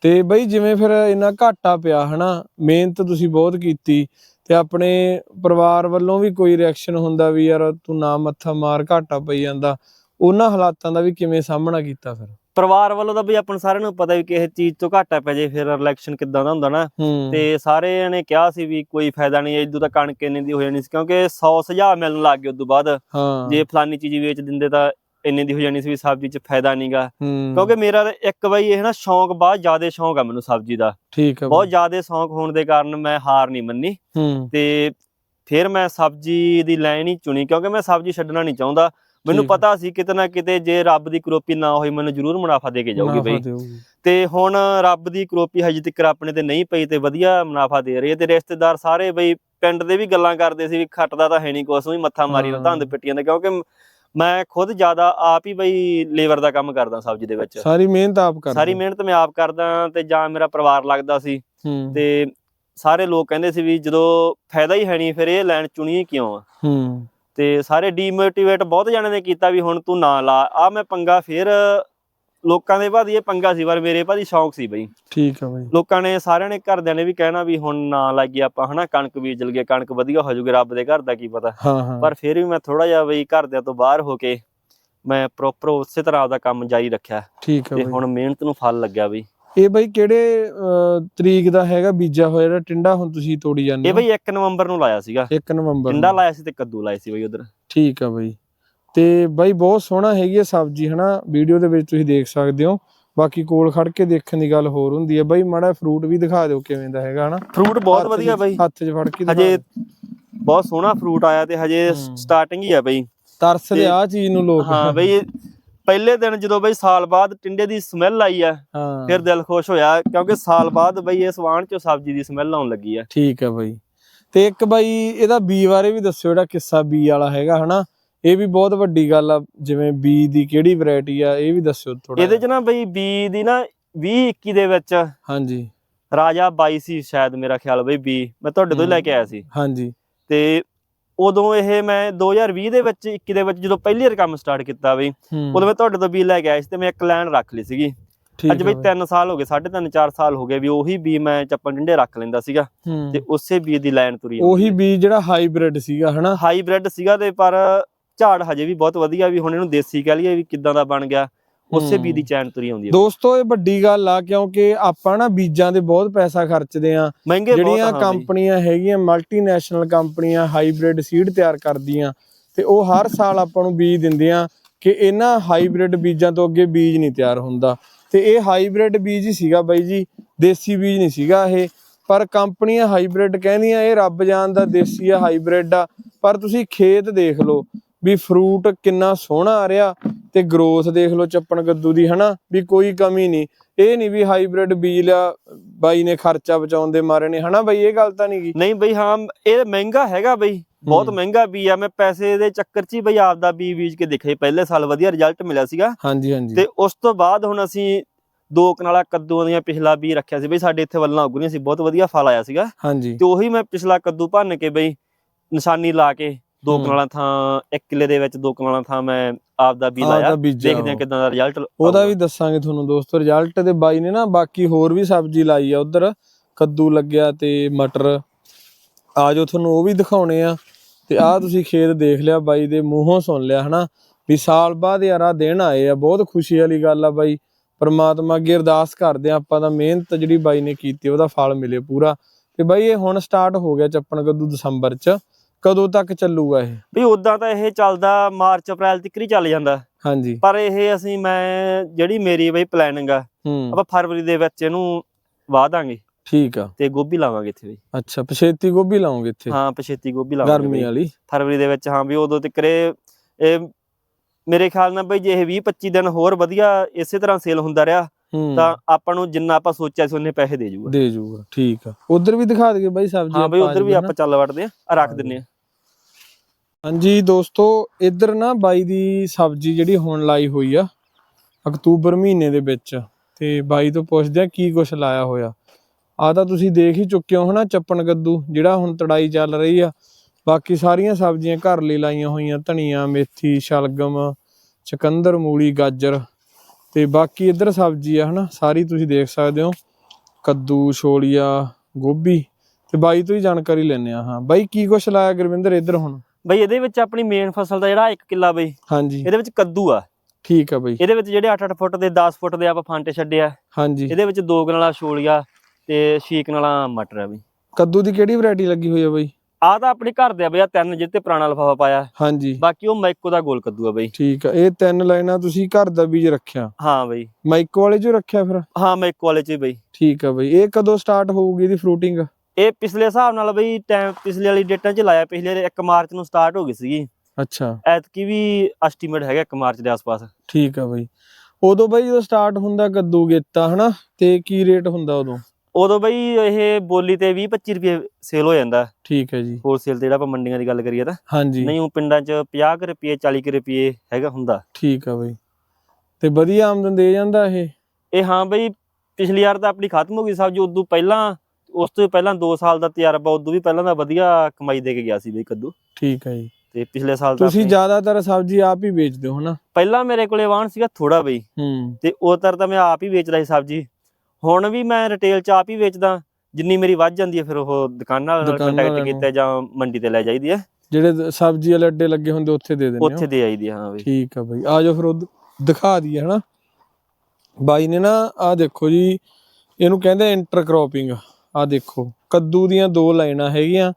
ਤੇ ਬਈ ਜਿਵੇਂ ਫਿਰ ਇੰਨਾ ਘਾਟਾ ਪਿਆ ਹਨਾ? ਮਿਹਨਤ ਤੁਸੀਂ ਬਹੁਤ ਕੀਤੀ ਤੇ ਆਪਣੇ ਪਰਿਵਾਰ ਵੱਲੋਂ ਵੀ ਕੋਈ ਰਿਐਕਸ਼ਨ ਹੁੰਦਾ ਵੀ ਯਾਰ ਤੂੰ ਨਾ ਮੱਥਾ ਮਾਰ ਘਾਟਾ ਪਈ ਜਾਂਦਾ। ਉਹਨਾਂ ਹਾਲਾਤਾਂ ਦਾ ਵੀ ਕਿਵੇਂ ਸਾਹਮਣਾ ਕੀਤਾ ਫਿਰ? ਪਰਿਵਾਰ ਵੱਲੋਂ ਤਾਂ ਬਈ ਆਪਾਂ ਸਾਰਿਆਂ ਨੂੰ ਪਤਾ ਵੀ ਕਿਸੇ ਚੀਜ਼ ਤੋਂ ਘਾਟਾ ਪੈ ਜੇ ਫਿਰ ਰਿਲੈਕਸ਼ਨ ਕਿੱਦਾਂ ਦਾ ਹੁੰਦਾ ਨਾ। ਤੇ ਸਾਰਿਆਂ ਨੇ ਕਿਹਾ ਸੀ ਵੀ ਕੋਈ ਫਾਇਦਾ ਨਹੀਂ ਇਦੋਂ ਤਾਂ ਕਣਕ ਇੰਨੇ ਦੀ ਹੋ ਜਾਣੀ ਸੀ ਕਿਉਂਕਿ 100 ਸੁਝਾਅ ਮਿਲਣ ਲੱਗ ਗਏ ਉਦੋਂ ਬਾਅਦ। ਜੇ ਫਲਾਨੀ ਚੀਜ਼ ਵੇਚ ਦਿੰਦੇ ਤਾਂ ਇੰਨੇ ਦੀ ਹੋ ਜਾਣੀ ਸੀ ਵੀ ਸਬਜ਼ੀ 'ਚ ਫਾਇਦਾ ਨਹੀਂਗਾ ਹੂੰ। ਕਿਉਂਕਿ ਮੇਰਾ ਇੱਕ ਬਈ ਇਹ ਨਾ ਸ਼ੌਂਕ ਬਹੁਤ ਜ਼ਿਆਦਾ ਸ਼ੌਂਕ ਆ ਮੈਨੂੰ ਸਬਜ਼ੀ ਦਾ। ਠੀਕ ਆ ਬਹੁਤ ਜ਼ਿਆਦਾ ਸ਼ੌਂਕ ਹੋਣ ਦੇ ਕਾਰਨ ਮੈਂ ਹਾਰ ਨਹੀਂ ਮੰਨੀ। ਹੂੰ। ਤੇ ਫਿਰ ਮੈਂ ਸਬਜ਼ੀ ਦੀ ਲਾਈਨ ਹੀ ਚੁਣੀ ਕਿਉਂਕਿ ਮੈਂ ਸਬਜ਼ੀ ਛੱਡਣਾ ਨਹੀਂ ਚਾਹੁੰਦਾ। ਮੈਨੂੰ। ਪਤਾ ਸੀ ਕਿਤੇ ਨਾ ਕਿਤੇ ਜੇ ਰੱਬ ਦੀ ਕਰੋਪੀ ਨਾ ਹੋਈ ਮੈਨੂੰ ਜ਼ਰੂਰ ਮੁਨਾਫਾ ਦੇ ਕੇ ਜਾਊਗੀ ਬਈ। ਤੇ ਹੁਣ ਰੱਬ ਦੀ ਕਰੋਪੀ ਹਜੇ ਤੱਕ ਆਪਣੇ ਤੇ ਨਹੀਂ ਪਈ ਤੇ ਵਧੀਆ ਮੁਨਾਫਾ ਦੇ ਰਹੀ ਹੈ ਤੇ ਰਿਸ਼ਤੇਦਾਰ ਸਾਰੇ ਬਈ ਪਿੰਡ ਦੇ ਵੀ ਗੱਲਾਂ ਕਰਦੇ ਸੀ ਵੀ ਖੱਟਦਾ ਤਾਂ ਹੈ ਨਹੀਂ ਕੁਛ ਵੀ ਮੱਥਾ ਮਾਰੀ ਹਾਂ। ਧੰਦ ਪਿੱਟੀਆਂ ਦਾ ਕਿਉਂਕਿ ਮ- ਖੁਦ ਜ਼ਿਆਦਾ ਆਪ ਹੀ ਬਈ ਲੇਬਰ ਦਾ ਕੰਮ ਕਰਦਾ ਸਬਜ਼ੀ ਦੇ ਵਿੱਚ। ਸਾਰੀ ਮਿਹਨਤ ਆਪ ਕਰ ਸਾਰੀ ਮਿਹਨਤ ਮੈਂ ਆਪ ਕਰਦਾ ਤੇ ਜਾਂ ਮੇਰਾ ਪਰਿਵਾਰ ਲੱਗਦਾ ਸੀ। ਤੇ ਸਾਰੇ ਲੋਕ ਕਹਿੰਦੇ ਸੀ ਵੀ ਜਦੋਂ ਫਾਇਦਾ ਹੀ ਹੈ ਨਹੀਂ ਫਿਰ ਇਹ ਲੈਣ ਚੁਣੀ ਕਿਉਂ ਆ? ਹੂੰ। ਤੇ ਸਾਰੇ ਡੀਮੋਟੀਵੇਟ ਬਹੁਤ ਜਣਿਆਂ ਨੇ ਕੀਤਾ ਵੀ ਹੁਣ ਤੂੰ ਨਾ ਲਾ। ਆ ਮੈਂ ਪੰਗਾ ਫਿਰ ਲੋਕਾਂ ਦੇ ਬਾਅਦ ਇਹ ਪੰਗਾ ਸੀ ਪਰ ਮੇਰੇ ਭਾਦੀ ਸ਼ੌਂਕ ਸੀ ਬਈ। ਠੀਕ ਆ ਬਈ। ਲੋਕਾਂ ਨੇ ਸਾਰਿਆਂ ਨੇ ਘਰਦਿਆਂ ਨੇ ਵੀ ਕਹਿਣਾ ਵੀ ਹੁਣ ਨਾ ਲਾਈਏ ਆਪਾਂ ਹਨਾ ਕਣਕ ਬੀਜ ਲਈਏ ਕਣਕ ਵਧੀਆ ਹੋ ਜਾਊਗੀ ਰੱਬ ਦੇ ਘਰ ਦਾ ਕੀ ਪਤਾ। ਹਾਂ ਹਾਂ। ਪਰ ਫਿਰ ਵੀ ਮੈਂ ਥੋੜਾ ਜਿਹਾ ਬਈ ਘਰਦਿਆਂ ਤੋਂ ਬਾਹਰ ਹੋ ਕੇ ਮੈਂ ਪ੍ਰੋਪਰ ਉਸੇ ਤਰ੍ਹਾਂ ਆਪਦਾ ਕੰਮ ਜਾਰੀ ਰੱਖਿਆ। ਠੀਕ ਆ ਤੇ ਬਈ। ਹੁਣ ਮਿਹਨਤ ਨੂੰ ਫਲ ਲੱਗਿਆ ਬਈ। ਇਹ ਬਈ ਕਿਹੜੇ ਅਹ, ਤਰੀਕ ਦਾ ਹੈਗਾ ਬੀਜਾ ਹੋਇਆ ਜਿਹੜਾ ਟਿੰਡਾ ਹੁਣ ਤੁਸੀਂ ਤੋੜੀ ਜਾਂਦੇ ਇਹ ਬਈ 1 ਨਵੰਬਰ ਨੂੰ ਲਾਇਆ ਸੀਗਾ। 1 ਨਵੰਬਰ ਟਿੰਡਾ ਨੂੰ। ਲਾਇਆ ਸੀ ਤੇ ਕੱਦੂ ਲਾਇਆ ਸੀ ਬਈ ਉਧਰ। ਠੀਕ ਆ ਬਈ। ਤੇ ਬਾਈ ਬਹੁਤ ਸੋਹਣਾ ਹੈਗੀ ਹੈ ਸਬਜ਼ੀ ਹਨਾ? ਵੀਡੀਓ ਦੇ ਵਿੱਚ ਤੁਸੀਂ ਦੇਖ ਸਕਦੇ ਹੋ। ਬਾਕੀ ਕੋਲ ਖੜ ਕੇ ਦੇਖਣ ਦੀ ਗੱਲ ਹੋਰ ਹੁੰਦੀ ਹੈ ਬਾਈ ਮਾੜਾ ਫਰੂਟ ਵੀ ਦਿਖਾ ਦਿਓ ਕਿਵੇਂ ਦਾ ਹੈਗਾ ਹਨਾ? ਫਰੂਟ ਬਹੁਤ ਵਧੀਆ ਬਈ। ਹੱਥ 'ਚ ਫੜ ਕੇ ਹਜੇ। ਬਹੁਤ ਸੋਹਣਾ ਫਰੂਟ ਆਇਆ ਤੇ ਹਜੇ। ਸਟਾਰਟਿੰਗ ਹੀ ਆ ਬਈ। ਤਰਸਦੇ ਆ ਚੀਜ਼ ਨੂੰ ਲੋਕ। ਹਾਂ ਬਈ ਪਹਿਲੇ ਦਿਨ ਜਦੋਂ ਬਈ ਸਾਲ ਬਾਅਦ ਟਿੰਡੇ ਦੀ ਸਮੈਲ ਆਈ ਆ ਫਿਰ ਦਿਲ ਖੁਸ਼ ਹੋਇਆ ਕਿਉਂਕਿ ਸਾਲ ਬਾਅਦ ਬਈ ਇਸ ਵਾਣ ਚੋਂ ਸਬਜ਼ੀ ਦੀ ਸਮੈਲ ਆਉਣ ਲੱਗੀ ਆ। ਠੀਕ ਆ ਬਾਈ। ਤੇ ਇੱਕ ਬਾਈ ਇਹਦਾ ਬੀ ਬਾਰੇ ਵੀ ਦੱਸਿਓ ਜਿਹੜਾ ਕਿੱਸਾ ਬੀ ਵਾਲਾ ਹੈਗਾ ਹਨਾ? ਇਹ ਵੀ ਬਹੁਤ ਵੱਡੀ ਗੱਲ ਆ ਜਿਵੇਂ ਬੀ ਦੀ ਕਿਹੜੀ ਵੈਰਾਈਟੀ ਆ ਇਹ ਵੀ ਦੱਸਿਓ ਥੋੜਾ ਇਹਦੇ ਚ ਨਾ ਬਈ ਬੀ ਦੀ ਨਾ 20 21 ਦੇ ਵਿੱਚ ਹਾਂਜੀ। ਰਾਜਾ 22 ਸੀ ਸ਼ਾਇਦ ਮੇਰਾ ਖਿਆਲ ਬਈ ਬੀ ਮੈਂ ਤੁਹਾਡੇ ਤੋਂ ਲੈ ਕੇ ਆਇਆ ਸੀ। ਹਾਂਜੀ। ਤੇ ਉਦੋਂ ਇਹ ਮੈਂ 2020 ਦੇ ਵਿੱਚ 21 ਦੇ ਵਿੱਚ ਜਦੋਂ ਪਹਿਲੀ ਵਾਰ ਕੰਮ ਸਟਾਰਟ ਕੀਤਾ ਬਈ ਉਦੋਂ ਮੈਂ ਤੁਹਾਡੇ ਤੋਂ ਬੀ ਲੈ ਕੇ ਆਇਆ ਸੀ ਤੇ ਮੈਂ ਇੱਕ ਲਾਈਨ ਰੱਖ ਲਈ ਸੀਗੀ। ਅੱਜ ਬਈ ਬਾਈ। 3 ਸਾਲ ਹੋ ਗਏ 3.5 4 ਸਾਲ ਹੋ ਗਏ ਵੀ ਉਹੀ ਬੀ ਮੈਂ ਚੱਪਣ ਡੰਡੇ ਰੱਖ ਲੈਂਦਾ ਸੀਗਾ ਤੇ ਉਸੇ ਬੀ ਦੀ ਲਾਈਨ ਤੁਰੀ ਉਹੀ ਬੀ ਜਿਹੜਾ ਹਾਈਬ੍ਰਿਡ ਸੀਗਾ ਹਨਾ? ਹਾਈਬ੍ਰਿਡ ਸੀਗਾ ਤੇ ਪਰ ਝਾੜ ਹਜੇ ਵੀ ਬਹੁਤ ਵਧੀਆ ਵੀ ਹੁਣ ਇਹਨੂੰ ਦੇਸੀ ਕਹਿ ਲਈਏ ਵੀ ਕਿੱਦਾਂ ਦਾ ਬਣ ਗਿਆ ਉਸੇ ਬੀ ਦੀ ਚੈਨ ਤੁਰੀ ਆਉਂਦੀ ਹੈ ਦੋਸਤੋ ਇਹ ਵੱਡੀ ਗੱਲ ਆ ਕਿਉਂਕਿ ਆਪਾਂ ਨਾ ਬੀਜਾਂ ਤੇ ਬਹੁਤ ਪੈਸਾ ਖਰਚਦੇ ਆ। ਜਿਹੜੀਆਂ। ਕੰਪਨੀਆਂ ਹੈਗੀਆਂ ਮਲਟੀਨੈਸ਼ਨਲ ਕੰਪਨੀਆਂ ਹਾਈਬ੍ਰਿਡ ਸੀਡ ਤਿਆਰ ਕਰਦੀਆਂ ਤੇ ਉਹ ਹਰ ਸਾਲ ਆਪਾਂ ਨੂੰ ਬੀਜ ਦਿੰਦੀਆਂ ਕਿ ਇਹਨਾਂ ਹਾਈਬ੍ਰਿਡ ਬੀਜਾਂ ਤੋਂ ਅੱਗੇ ਬੀਜ ਨਹੀਂ ਤਿਆਰ ਹੁੰਦਾ। ਤੇ ਇਹ ਹਾਈਬ੍ਰਿਡ ਬੀਜ ਹੀ ਸੀਗਾ ਬਾਈ ਜੀ ਦੇਸੀ ਬੀਜ ਨਹੀਂ ਸੀਗਾ ਇਹ। ਪਰ ਕੰਪਨੀਆਂ ਹਾਈਬ੍ਰਿਡ ਕਹਿੰਦੀਆਂ ਇਹ ਰੱਬ ਜਾਣਦਾ ਦੇਸੀ ਆ ਹਾਈਬ੍ਰਿਡ ਆ। ਪਰ ਤੁਸੀਂ ਖੇਤ ਦੇਖ ਲਓ ਵੀ ਫਰੂਟ ਕਿੰਨਾ ਸੋਹਣਾ ਆ ਰਿਹਾ ਤੇ ਗਰੋਥ ਦੇਖ ਲਓ ਚੱਪਣ ਕੱਦੂ ਦੀ ਹਨਾ? ਵੀ ਕੋਈ ਕਮੀ ਨਹੀਂ। ਇਹ ਨਹੀਂ ਵੀ ਹਾਈਬ੍ਰਿਡ ਬੀਜ ਲਿਆ ਬਾਈ ਨੇ ਖਰਚਾ ਬਚਾਉਣ ਦੇ ਮਾਰੇ ਨੇ ਹਨਾ ਬਾਈ? ਇਹ ਗੱਲ ਤਾਂ ਨਹੀਂ ਗੀ। ਨਹੀਂ ਬਈ ਹਾਂ ਇਹ ਮਹਿੰਗਾ ਹੈਗਾ ਬਈ। ਬਹੁਤ। ਮਹਿੰਗਾ ਬੀ ਆ। ਮੈਂ ਪੈਸੇ ਦੇ ਚੱਕਰ 'ਚ ਹੀ ਬਈ ਆਪਦਾ ਬੀ ਬੀਜ ਕੇ ਦੇਖਿਆ ਸੀ। ਪਹਿਲੇ ਸਾਲ ਵਧੀਆ ਰਿਜ਼ਲਟ ਮਿਲਿਆ ਸੀਗਾ। ਹਾਂਜੀ ਹਾਂਜੀ। ਤੇ ਉਸ ਤੋਂ ਬਾਅਦ ਹੁਣ ਅਸੀਂ ਦੋ ਕਨਾਲਾ ਕੱਦੂਆਂ ਦੀਆਂ ਪਿਛਲਾ ਬੀ ਰੱਖਿਆ ਸੀ ਬਈ। ਸਾਡੇ ਇੱਥੇ ਵੱਲਾਂ ਉਗਰੀਆਂ ਸੀ। ਬਹੁਤ ਵਧੀਆ ਫਲ ਆਇਆ ਸੀਗਾ। ਹਾਂਜੀ। ਤੇ ਉਹੀ ਮੈਂ ਪਿਛਲਾ ਕੱਦੂ ਭੰਨ ਕੇ ਬਈ ਨਿਸ਼ਾਨੀ ਲਾ ਕੇ ਦੋ। ਕਨਾਲਾਂ ਥਾਂ ਇੱਕ ਕਿੱਲੇ ਦੇ ਵਿੱਚ ਦੋ ਕਨਾਲਾਂ ਥਾਂ ਮੈਂ ਆਪਦਾ ਬੀ ਲਾਇਆ। ਆਪਦਾ ਬੀਜਿਆ ਦੇਖਦੇ ਆ। ਕਿਦਾਂ ਦਾ ਰਿਜ਼ਲਟ ਉਹਦਾ ਵੀ ਦੱਸਾਂਗੇ ਤੁਹਾਨੂੰ ਦੋਸਤੋ ਰਿਜ਼ਲਟ ਤੇ ਬਾਈ ਨੇ ਨਾ ਬਾਕੀ ਹੋਰ ਵੀ ਸਬਜ਼ੀ ਲਾਈ ਆ ਉਧਰ ਕੱਦੂ ਲੱਗਿਆ ਤੇ ਮਟਰ। ਆਜੋ ਤੁਹਾਨੂੰ ਉਹ ਵੀ ਦਿਖਾਉਣੇ ਆ। ਤੇ ਆਹ ਤੁਸੀਂ ਖੇਤ ਦੇਖ ਲਿਆ ਬਾਈ ਦੇ ਮੂੰਹੋਂ ਸੁਣ ਲਿਆ ਹਨਾ? ਵੀ ਸਾਲ ਬਾਅਦ ਯਾਰ ਆ ਦਿਨ ਆਏ ਆ ਬਹੁਤ ਖੁਸ਼ੀ ਵਾਲੀ ਗੱਲ ਆ ਬਾਈ। ਪਰਮਾਤਮਾ ਅੱਗੇ ਅਰਦਾਸ ਕਰਦੇ ਆ ਆਪਾਂ ਦਾ ਮਿਹਨਤ ਜਿਹੜੀ ਬਾਈ ਨੇ ਕੀਤੀ ਉਹਦਾ ਫਲ ਮਿਲੇ ਪੂਰਾ। ਤੇ ਬਾਈ ਇਹ ਹੁਣ ਸਟਾਰਟ ਹੋ ਗਿਆ ਚੱਪਣ ਕੱਦੂ ਦਸੰਬਰ ਚ। ਕਦੋਂ ਤੱਕ ਚੱਲੂਗਾ ਇਹ? ਵੀ ਉਦਾਂ ਤਾਂ ਇਹ ਚੱਲਦਾ ਮਾਰਚ ਅਪ੍ਰੈਲ ਤੱਕ ਹੀ ਚੱਲ ਜਾਂਦਾ। ਹਾਂਜੀ। ਪਰ ਇਹ ਅਸੀਂ ਮੈਂ ਜਿਹੜੀ ਮੇਰੀ ਬਈ ਪਲੈਨਿੰਗ ਆ ਹੂੰ। ਆਪਾਂ ਫਰਵਰੀ ਦੇ ਵਿੱਚ ਇਹਨੂੰ ਵਾਹ ਦਾਂਗੇ। ਠੀਕ ਆ। ਤੇ ਗੋਭੀ ਲਾਵਾਂਗੇ ਇੱਥੇ ਬਈ ਅੱਛਾ ਪਛੇਤੀ ਗੋਭੀ ਲਾਉਂਗੇ ਇੱਥੇ? ਹਾਂ ਪਛੇਤੀ ਗੋਭੀ ਲਾਵਾਂਗੇ ਗਰਮੀ। ਵਾਲੀ। ਫਰਵਰੀ ਦੇ ਵਿੱਚ ਹਾਂ ਵੀ ਉਦੋਂ ਤੱਕ ਇਹ ਮੇਰੇ ਖਿਆਲ ਨਾਲ ਬਈ ਜੇ ਇਹ 20 25 ਦਿਨ ਹੋਰ ਵਧੀਆ ਇਸੇ ਤਰ੍ਹਾਂ ਸੇਲ ਹੁੰਦਾ ਰਿਹਾ ਤਾਂ ਆਪਾਂ ਨੂੰ ਜਿੰਨਾ ਆਪਾਂ ਸੋਚਿਆ ਸੀ ਉਹਨੇ ਪੈਸੇ ਦੇ ਜੂਗਾ। ਦੇ ਜੂਗਾ ਠੀਕ ਆ। ਉਧਰ ਵੀ ਦਿਖਾ ਦਈਏ ਬਾਈ ਸਬਜ਼ੀ ਹਾਂ ਬਈ ਉਧਰ ਵੀ ਆਪਾਂ ਚੱਲ ਵੜਦੇ ਆ ਰੱਖ ਦਿੰਨੇ ਆ ਹਾਂਜੀ ਦੋਸਤੋ, ਇੱਧਰ ਨਾ ਬਾਈ ਦੀ ਸਬਜ਼ੀ ਜਿਹੜੀ ਹੁਣ ਲਾਈ ਹੋਈ ਆ, ਅਕਤੂਬਰ ਮਹੀਨੇ ਦੇ ਵਿੱਚ। ਤੇ ਬਾਈ ਤੋਂ ਪੁੱਛਦੇ ਆ, ਕੀ ਕੁਛ ਲਾਇਆ ਹੋਇਆ? ਆ ਤਾਂ ਤੁਸੀਂ ਦੇਖ ਹੀ ਚੁੱਕੇ ਹੋ ਹਨਾ, ਚੱਪਣ ਕੱਦੂ, ਜਿਹੜਾ ਹੁਣ ਤੜਾਈ ਚੱਲ ਰਹੀ ਆ। ਬਾਕੀ ਸਾਰੀਆਂ ਸਬਜ਼ੀਆਂ ਘਰ ਲਈ ਲਾਈਆਂ ਹੋਈਆਂ, ਧਨੀਆ, ਮੇਥੀ, ਸ਼ਲਗਮ, ਚਕੰਦਰ, ਮੂਲੀ, ਗਾਜਰ। ਤੇ ਬਾਕੀ ਇੱਧਰ ਸਬਜ਼ੀ ਆ ਹਨਾ, ਸਾਰੀ ਤੁਸੀਂ ਦੇਖ ਸਕਦੇ ਹੋ। ਕੱਦੂ, ਛੋਲੀਆ, ਗੋਭੀ। ਤੇ ਬਾਈ ਤੋਂ ਹੀ ਜਾਣਕਾਰੀ ਲੈਣੇ ਆ, ਹਾਂ। ਬਾਈ, ਕੀ ਕੁਛ ਲਾਇਆ ਗੁਰਵਿੰਦਰ ਇੱਧਰ ਹੁਣ? ਬਈ ਇਹਦੇ ਵਿੱਚ ਆਪਣੀ ਮੇਨ ਫਸਲ ਦਾ ਜਿਹੜਾ 1 ਕਿੱਲਾ ਬਈ ਹਾਂਜੀ। ਇਹਦੇ ਵਿੱਚ ਕੱਦੂ ਆ। ਠੀਕ ਆ ਬਈ। ਇਹਦੇ ਵਿੱਚ ਜਿਹੜੇ 8-8 ਫੁੱਟ ਦੇ 10 ਫੁੱਟ ਦੇ ਆਪਾਂ ਫਾਂਟੇ ਛੱਡੇ ਆ ਹਾਂਜੀ। ਇਹਦੇ ਵਿੱਚ ਦੋ ਕਨਾਲਾ ਛੋਲੀਆ ਤੇ ਛੇ ਕਨਾਲਾ ਮਟਰ ਆ ਬਈ। ਕੱਦੂ ਦੀ ਕਿਹੜੀ ਵੈਰਾਈਟੀ ਲੱਗੀ ਹੋਈ ਆ ਬਈ? ਆਹ ਤਾਂ ਆਪਣੇ ਘਰ ਦੇ ਆ ਬਈ ਤਿੰਨ ਜਿੱਤੇ ਪੁਰਾਣਾ ਲਫਾਫਾ ਪਾਇਆ। ਹਾਂਜੀ। ਬਾਕੀ ਉਹ ਮਾਈਕੋ ਦਾ ਗੋਲ ਕੱਦੂ ਆ ਬਈ। ਠੀਕ ਆ ਇਹ ਤਿੰਨ ਲਾਈਨਾਂ ਤੁਸੀਂ ਘਰ ਦਾ ਬੀਜ ਰੱਖਿਆ। ਹਾਂ ਬਈ। ਮਾਈਕੋ ਵਾਲੇ ਚੋਂ ਰੱਖਿਆ ਫਿਰ? ਹਾਂ ਮਾਈਕੋ ਵਾਲੇ ਚ ਬਈ। ਠੀਕ ਆ ਬਈ ਇਹ ਕਦੋਂ ਸਟਾਰਟ ਹੋਊਗੀ ਇਹਦੀ ਫਰੂਟਿੰਗ ਇਹ ਪਿਛਲੇ ਹਿਸਾਬ ਨਾਲ ਬਈ ਟਾਈਮ ਪਿਛਲੇ ਵਾਲੀ ਡੇਟਾਂ 'ਚ ਲਾਇਆ ਪਿਛਲੇ 1 ਮਾਰਚ ਨੂੰ ਸਟਾਰਟ ਹੋ ਗਈ ਸੀਗੀ। ਅੱਛਾ। ਐਤਕੀ ਵੀ ਐਸਟੀਮੇਟ ਹੈਗਾ 1 ਮਾਰਚ ਦੇ ਆਸ-ਪਾਸ। ਠੀਕ ਆ ਬਈ। ਉਦੋਂ ਬਈ ਜਦੋਂ ਸਟਾਰਟ ਹੁੰਦਾ ਕੱਦੂ ਗੇਤਾ ਹਨਾ? ਤੇ ਕੀ ਰੇਟ ਹੁੰਦਾ ਉਦੋਂ? ਉਦੋਂ ਬਈ ਇਹ ਬੋਲੀ ਤੇ 20-25 ਰੁਪਏ ਸੇਲ ਹੋ ਜਾਂਦਾ। ਠੀਕ ਹੈ ਜੀ। ਹੋਲਸੇਲ ਤੇ ਜਿਹੜਾ ਆਪਾਂ ਮੰਡੀਆਂ ਦੀ ਗੱਲ ਕਰੀਏ ਤਾਂ। ਹਾਂਜੀ। ਨਹੀਂ ਉਹ ਪਿੰਡਾਂ 'ਚ 50 ਕੁ ਰੁਪਏ 40 ਕੁ ਰੁਪਏ ਹੈਗਾ ਹੁੰਦਾ। ਠੀਕ ਆ ਬਈ। ਤੇ ਵਧੀਆ ਆਮਦਨ ਦੇ ਜਾਂਦਾ ਇਹ? ਇਹ ਹਾਂ ਬਈ ਪਿਛਲੀ ਵਾਰ ਤਾਂ ਆਪਣੀ ਖਤਮ ਹੋ ਗਈ ਸਬਜ਼ੀ। ਉਦੋਂ ਪਹਿਲਾਂ ਉਸ ਤੋਂ ਪਹਿਲਾਂ 2 ਸਾਲ ਦਾ ਤਜਰਬਾ ਉਦੋਂ ਵੀ ਪਹਿਲਾਂ ਦਾ ਵਧੀਆ ਕਮਾਈ ਦੇ ਕੇ ਗਿਆ ਸੀ ਬਈ ਕੱਦੂ। ਠੀਕ ਹੈ ਜੀ। ਤੇ ਪਿਛਲੇ ਸਾਲ ਤਾਂ ਤੁਸੀਂ ਜ਼ਿਆਦਾਤਰ ਸਬਜ਼ੀ ਆਪ ਹੀ ਵੇਚਦੇ ਹੋ ਹਨਾ? ਪਹਿਲਾਂ ਮੇਰੇ ਕੋਲੇ ਵਾਹਣ ਸੀਗਾ ਥੋੜਾ ਬਈ। ਹੂੰ। ਤੇ ਉਹ ਤਰ ਤਾਂ ਮੈਂ ਆਪ ਹੀ ਵੇਚਦਾ ਸੀ ਸਬਜ਼ੀ। ਹੁਣ ਵੀ ਮੈਂ ਰਿਟੇਲ ਚ ਆਪ ਹੀ ਵੇਚਦਾ। ਜਿੰਨੀ ਮੇਰੀ ਵੱਧ ਜਾਂਦੀ ਹੈ ਫਿਰ ਉਹ ਦੁਕਾਨਾਂ ਨਾਲ ਕੰਟੈਕਟ। ਕੀਤਾ ਜਾਂ ਮੰਡੀ ਤੇ ਲੈ ਜਾਈਦੀ ਹੈ। ਜਿਹੜੇ ਸਬਜ਼ੀ ਵਾਲੇ ਅੱਡੇ ਲੱਗੇ ਹੁੰਦੇ ਉੱਥੇ ਦੇ ਦਿੰਦੇ ਉੱਥੇ ਦੇ ਆਈਦੀ ਹੈ, ਬਈ। ਠੀਕ ਆ ਬਈ। ਆ ਜਾਓ ਫਿਰ ਉਹ ਦਿਖਾ ਦਈਏ ਹਨਾ? ਬਾਈ ਨੇ ਨਾ ਆ ਦੇਖੋ ਜੀ ਇਹਨੂੰ ਕਹਿੰਦੇ ਇੰਟਰਕ੍ਰੋਪਿੰਗ ਆ ਦੇਖੋ ਕੱਦੂ ਦੀਆਂ ਦੋ ਲਾਈਨਾਂ ਹੈਗੀਆਂ।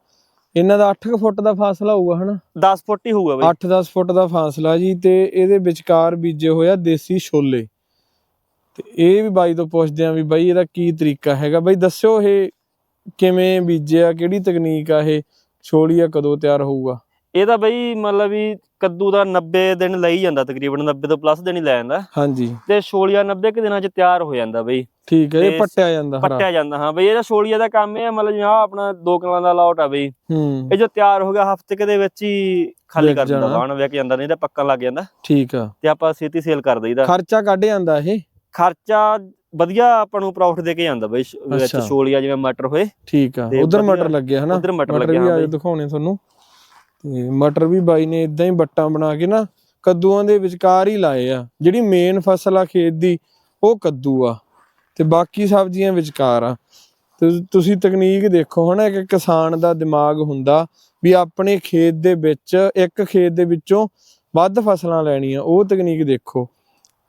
ਇਹਨਾਂ ਦਾ 8 ਫੁੱਟ ਦਾ ਫਾਸਲਾ ਹੋਊਗਾ ਹਨਾ? 10 ਫੁੱਟ ਹੀ ਹੋਊਗਾ ਬਈ। 8-10 ਫੁੱਟ ਦਾ ਫਾਸਲਾ ਜੀ ਤੇ ਇਹਦੇ ਵਿਚਕਾਰ ਬੀਜੇ ਹੋਇਆ ਦੇਸੀ ਛੋਲੇ। ਤੇ ਇਹ ਵੀ ਬਾਈ ਤੋਂ ਪੁੱਛਦੇ ਆ ਵੀ ਬਾਈ ਇਹਦਾ ਕੀ ਤਰੀਕਾ ਹੈਗਾ? ਬਾਈ ਦੱਸਿਓ ਇਹ ਕਿਵੇਂ ਬੀਜਿਆ ਕਿਹੜੀ ਤਕਨੀਕ ਆ ਇਹ? ਛੋਲੀਆ ਕਦੋਂ ਤਿਆਰ ਹੋਊਗਾ? ਇਹਦਾ ਬਈ ਮਤਲਬ ਵੀ ਕੱਦੂ ਦਾ 90 ਦਿਨ ਲਈ ਜਾਂਦਾ ਤਕਰੀਬਨ 90 ਤੋਂ ਪਲੱਸ ਦਿਨ ਹੀ ਲੈ ਜਾਂਦਾ। ਹਾਂਜੀ। ਤੇ ਛੋਲੀਆ 90 ਕੁ ਦਿਨਾਂ ਚ ਤਿਆਰ ਹੋ ਜਾਂਦਾ ਬਈ। ਠੀਕ ਹੈ ਇਹ ਪੱਟਿਆ ਜਾਂਦਾ ਹਰਾ। ਪੱਟਿਆ ਜਾਂਦਾ ਹਾਂ ਬਈ ਇਹਦਾ ਛੋਲੀਆ ਦਾ ਕੰਮ ਇਹ ਮਤਲਬ ਜਿਵੇਂ ਆਹ ਆਪਣਾ ਦੋ ਕਿਲਾਂ ਦਾ ਲਾਟ ਆ ਬਈ। ਹੂੰ। ਇਹ ਜੋ ਤਿਆਰ ਹੋ ਗਿਆ ਹਫ਼ਤੇ ਦੇ ਵਿੱਚ ਹੀ ਖਾਲੀ ਕਰ ਦਿੰਦਾ। ਵਾਹਣ ਵਿਕ ਜਾਂਦਾ ਨਹੀਂ ਤਾਂ ਪੱਕਣ ਲੱਗ ਜਾਂਦਾ। ਠੀਕ ਆ। ਤੇ ਆਪਾਂ ਛੇਤੀ ਸੇਲ ਕਰ ਦਈਦਾ। ਖਰਚਾ ਕੱਢ ਜਾਂਦਾ ਇਹ? ਖਰਚਾ ਵਧੀਆ ਆਪਾਂ ਨੂੰ ਪ੍ਰੋਫਿਟ ਦੇ ਕੇ ਜਾਂਦਾ ਬਈ ਵਿੱਚ। ਛੋਲੀਆ ਜਿਵੇਂ ਮਟਰ ਹੋਏ। ਠੀਕ ਆ ਉਧਰ ਮਟਰ ਲੱਗੇ ਹਨਾ? ਉਧਰ ਮਟਰ ਵੀ ਹਾਂ ਦਿਖਾਉਣੇ ਤੁਹਾਨੂੰ। ਤੇ ਮਟਰ ਵੀ ਬਾਈ ਨੇ ਇਦਾਂ ਹੀ ਬੱਟਾਂ ਬਣਾ ਕੇ ਨਾ ਕੱਦੂਆਂ ਦੇ ਵਿਚਕਾਰ ਹੀ ਲਾਏ ਆ। ਜਿਹੜੀ ਮੇਨ ਫਸਲ ਆ ਖੇਤ ਦੀ ਉਹ ਕੱਦੂ ਆ ਤੇ ਬਾਕੀ ਸਬਜ਼ੀਆਂ ਵਿਚਕਾਰ ਆ। ਤੁਸੀਂ ਤਕਨੀਕ ਦੇਖੋ ਹਨਾ ਇੱਕ ਕਿਸਾਨ ਦਾ ਦਿਮਾਗ ਹੁੰਦਾ ਵੀ ਆਪਣੇ ਖੇਤ ਦੇ ਵਿੱਚ ਇੱਕ ਖੇਤ ਦੇ ਵਿੱਚੋਂ ਵੱਧ ਫਸਲਾਂ ਲੈਣੀਆਂ ਉਹ ਤਕਨੀਕ ਦੇਖੋ।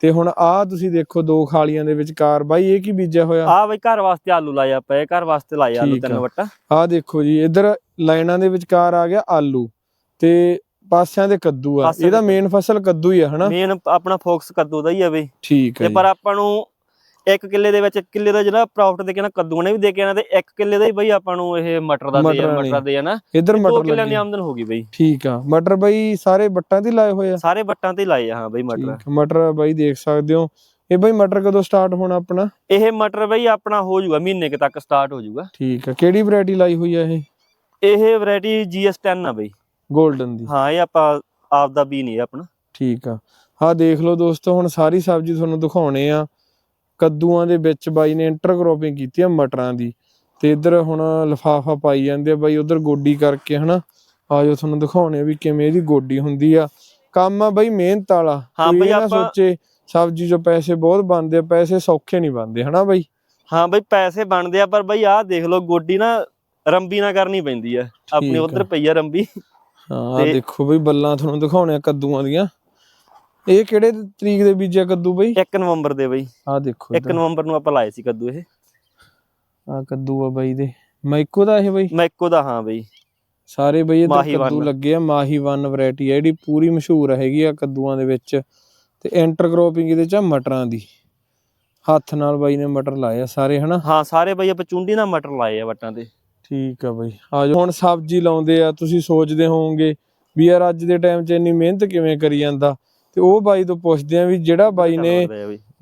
ਤੇ ਹੁਣ ਆਹ ਤੁਸੀਂ ਦੇਖੋ ਦੋ ਖਾਲੀਆਂ ਦੇ ਵਿਚਕਾਰ ਬਾਈ ਇਹ ਕੀ ਬੀਜਿਆ ਹੋਇਆ? ਆ ਬਈ ਘਰ ਵਾਸਤੇ ਆਲੂ ਲਾਏ ਆਪਾਂ ਇਹ ਘਰ ਵਾਸਤੇ ਲਾਏ ਆਲੂ ਤਿੰਨ। ਵੱਟਾ। ਆਹ ਦੇਖੋ ਜੀ ਇਧਰ ਲਾਈਨਾਂ ਦੇ ਵਿਚਕਾਰ ਆ ਗਿਆ ਆਲੂ। ਤੇ ਪਾਸਿਆਂ ਦੇ ਕੱਦੂ ਆ। ਪਾਸਿਆਂ ਇਹਦਾ ਮੇਨ ਫਸਲ ਕੱਦੂ ਹੀ ਆ ਹਨਾ? ਮੇਨ ਆਪਣਾ ਫੋਕਸ ਕੱਦੂ ਦਾ ਹੀ ਆ ਬਈ। ਠੀਕ ਹੈ ਤੇ ਪਰ ਆਪਾਂ ਨੂੰ ਇੱਕ ਕਿੱਲੇ ਦੇ ਵਿੱਚ ਕਿੱਲੇ ਦਾ ਜਿਹੜਾ ਪ੍ਰੋਫਿਟ ਦੇ ਕੇ ਨਾ ਕੱਦੂ ਨੇ ਵੀ ਦੇ ਕੇ ਆਣਾ ਤੇ ਇੱਕ ਕਿੱਲੇ ਦਾ ਹੀ ਬਈ ਆਪਾਂ ਨੂੰ ਇਹ ਮਟਰ ਦਾ ਦੇ ਮਟਰ ਦੇ ਆ ਨਾ। ਇਧਰ ਮਟਰ ਕਿੱਲਿਆਂ ਦੀ ਆਮਦਨ ਹੋ ਗਈ ਬਈ। ਠੀਕ ਆ। ਮਟਰ ਬਈ ਸਾਰੇ ਬੱਟਾਂ ਤੇ ਲਾਏ ਹੋਏ ਆ। ਸਾਰੇ ਵੱਟਾਂ ਤੇ ਲਾਏ ਆ ਹਾਂ ਬਈ ਮਟਰ। ਮਟਰ ਬਾਈ ਦੇਖ ਸਕਦੇ ਹੋ। ਇਹ ਬਈ ਮਟਰ ਕਦੋਂ ਸਟਾਰਟ ਹੋਣਾ ਆਪਣਾ? ਇਹ ਮਟਰ ਬਈ ਆਪਣਾ ਹੋ ਜਾਊਗਾ ਮਹੀਨੇ ਕੁ ਤੱਕ ਸਟਾਰਟ ਹੋ ਜਾਊਗਾ। ਠੀਕ ਆ। ਕਿਹੜੀ ਵੈਰਾਈਟੀ ਲਾਈ ਹੋਈ ਆ ਇਹ? ਇਹ ਵੈਰਾਈਟੀ GS10 ਆ ਬਈ। 골ਡਨ ਦੀ। ਹਾਂ ਇਹ ਆਪਾਂ ਆਪ ਦਾ ਵੀ ਨਹੀਂ ਆਪਣਾ। ਠੀਕ ਆ। ਆਹ ਦੇਖ ਲਓ ਦੋਸਤੋ ਹੁਣ ਸਾਰੀ ਸਬਜ਼ੀ ਤੁਹਾਨੂੰ ਦਿਖਾਉਣੇ ਆ। ਕੱਦੂਆਂ ਦੇ ਵਿੱਚ ਬਾਈ ਨੇ ਇੰਟਰਕ੍ਰੋਪਿੰਗ ਕੀਤੀ ਆ ਮਟਰਾਂ ਦੀ। ਤੇ ਇੱਧਰ ਹੁਣ ਲਫਾਫਾ ਪਾਈ ਜਾਂਦੇ ਆ ਬਾਈ ਉਧਰ ਗੋਡੀ ਕਰਕੇ ਹਨਾ? ਆਜੋ ਤੁਹਾਨੂੰ ਦਿਖਾਉਣੇ ਆ ਵੀ ਕਿਵੇਂ ਇਹਦੀ ਗੋਡੀ ਹੁੰਦੀ ਆ। ਕੰਮ ਆ ਬਾਈ ਮਿਹਨਤ ਵਾਲਾ। ਹਾਂ ਬਈ ਆਪਾਂ- ਸੋਚੇ ਸਬਜ਼ੀ 'ਚੋਂ ਪੈਸੇ ਬਹੁਤ ਬਣਦੇ ਆ ਪੈਸੇ ਸੌਖੇ ਨਹੀਂ ਬਣਦੇ ਹਨਾ ਬਾਈ? ਹਾਂ ਬਈ ਪੈਸੇ ਬਣਦੇ ਆ ਪਰ ਬਈ ਆਹ ਦੇਖ ਲਓ ਗੋਡੀ ਨਾ ਰੰਬੀ ਨਾ ਕਰਨੀ ਪੈਂਦੀ ਆ। ਆਪਣੀ ਉਧਰ। ਪਈ ਆ ਰੰਬੀ। ਹਾਂ ਤੇ- ਦੇਖੋ ਬਈ ਬੱਲਾਂ ਤੁਹਾਨੂੰ ਦਿਖਾਉਣੇ ਆ ਕੱਦੂਆਂ ਦੀਆਂ। ਇਹ ਕਿਹੜੇ ਤਰੀਕ ਦੇ ਬੀਜਿਆ ਕੱਦੂ ਬਈ? 1 ਨਵੰਬਰ ਦੇ ਬਈ। ਆਹ ਦੇਖੋ 1 ਨਵੰਬਰ ਨੂੰ ਆਪਾਂ ਲਾਏ ਸੀ ਕੱਦੂ ਇਹ। ਆ ਕੱਦੂ ਆ ਬਾਈ ਦੇ। ਮਾਈਕੋ ਦਾ ਇਹ ਬਈ? ਮੈਕੋ ਦਾ ਹਾਂ ਬਈ। ਸਾਰੇ ਬਈ ਇੱਧਰ ਮਾਹੀ ਕੱਦੂ। ਲੱਗੇ ਆ ਮਾਹੀ ਵਨ ਵੈਰਾਈਟੀ ਆ ਜਿਹੜੀ ਪੂਰੀ ਮਸ਼ਹੂਰ ਹੈਗੀ ਆ ਕੱਦੂਆਂ ਦੇ ਵਿੱਚ। ਤੇ ਇੰਟਰਕ੍ਰੋਪਿੰਗ ਇਹਦੇ ਚ ਆ ਮਟਰਾਂ ਦੀ। ਹੱਥ ਨਾਲ ਬਾਈ ਨੇ ਮਟਰ ਲਾਏ ਆ ਸਾਰੇ ਹਨਾ? ਹਾਂ ਸਾਰੇ ਬਈ ਆਪਾਂ ਚੁੰਡੀ ਨਾਲ ਮਟਰ ਲਾਏ ਆ ਵੱਟਾਂ ਤੇ। ਠੀਕ ਆ ਬਾਈ। ਆਜੋ ਹੁਣ ਸਬਜ਼ੀ ਲਾਉਂਦੇ ਆ ਤੁਸੀਂ ਸੋਚਦੇ ਹੋਵੋਗੇ ਵੀ ਯਾਰ ਅੱਜ ਦੇ ਟਾਈਮ 'ਚ ਇੰਨੀ ਮਿਹਨਤ ਕਿਵੇਂ ਕਰੀ ਜਾਂਦਾ? ਤੇ ਉਹ ਬਾਈ ਤੋਂ ਪੁੱਛਦੇ ਆ ਵੀ ਜਿਹੜਾ ਬਾਈ ਨੇ।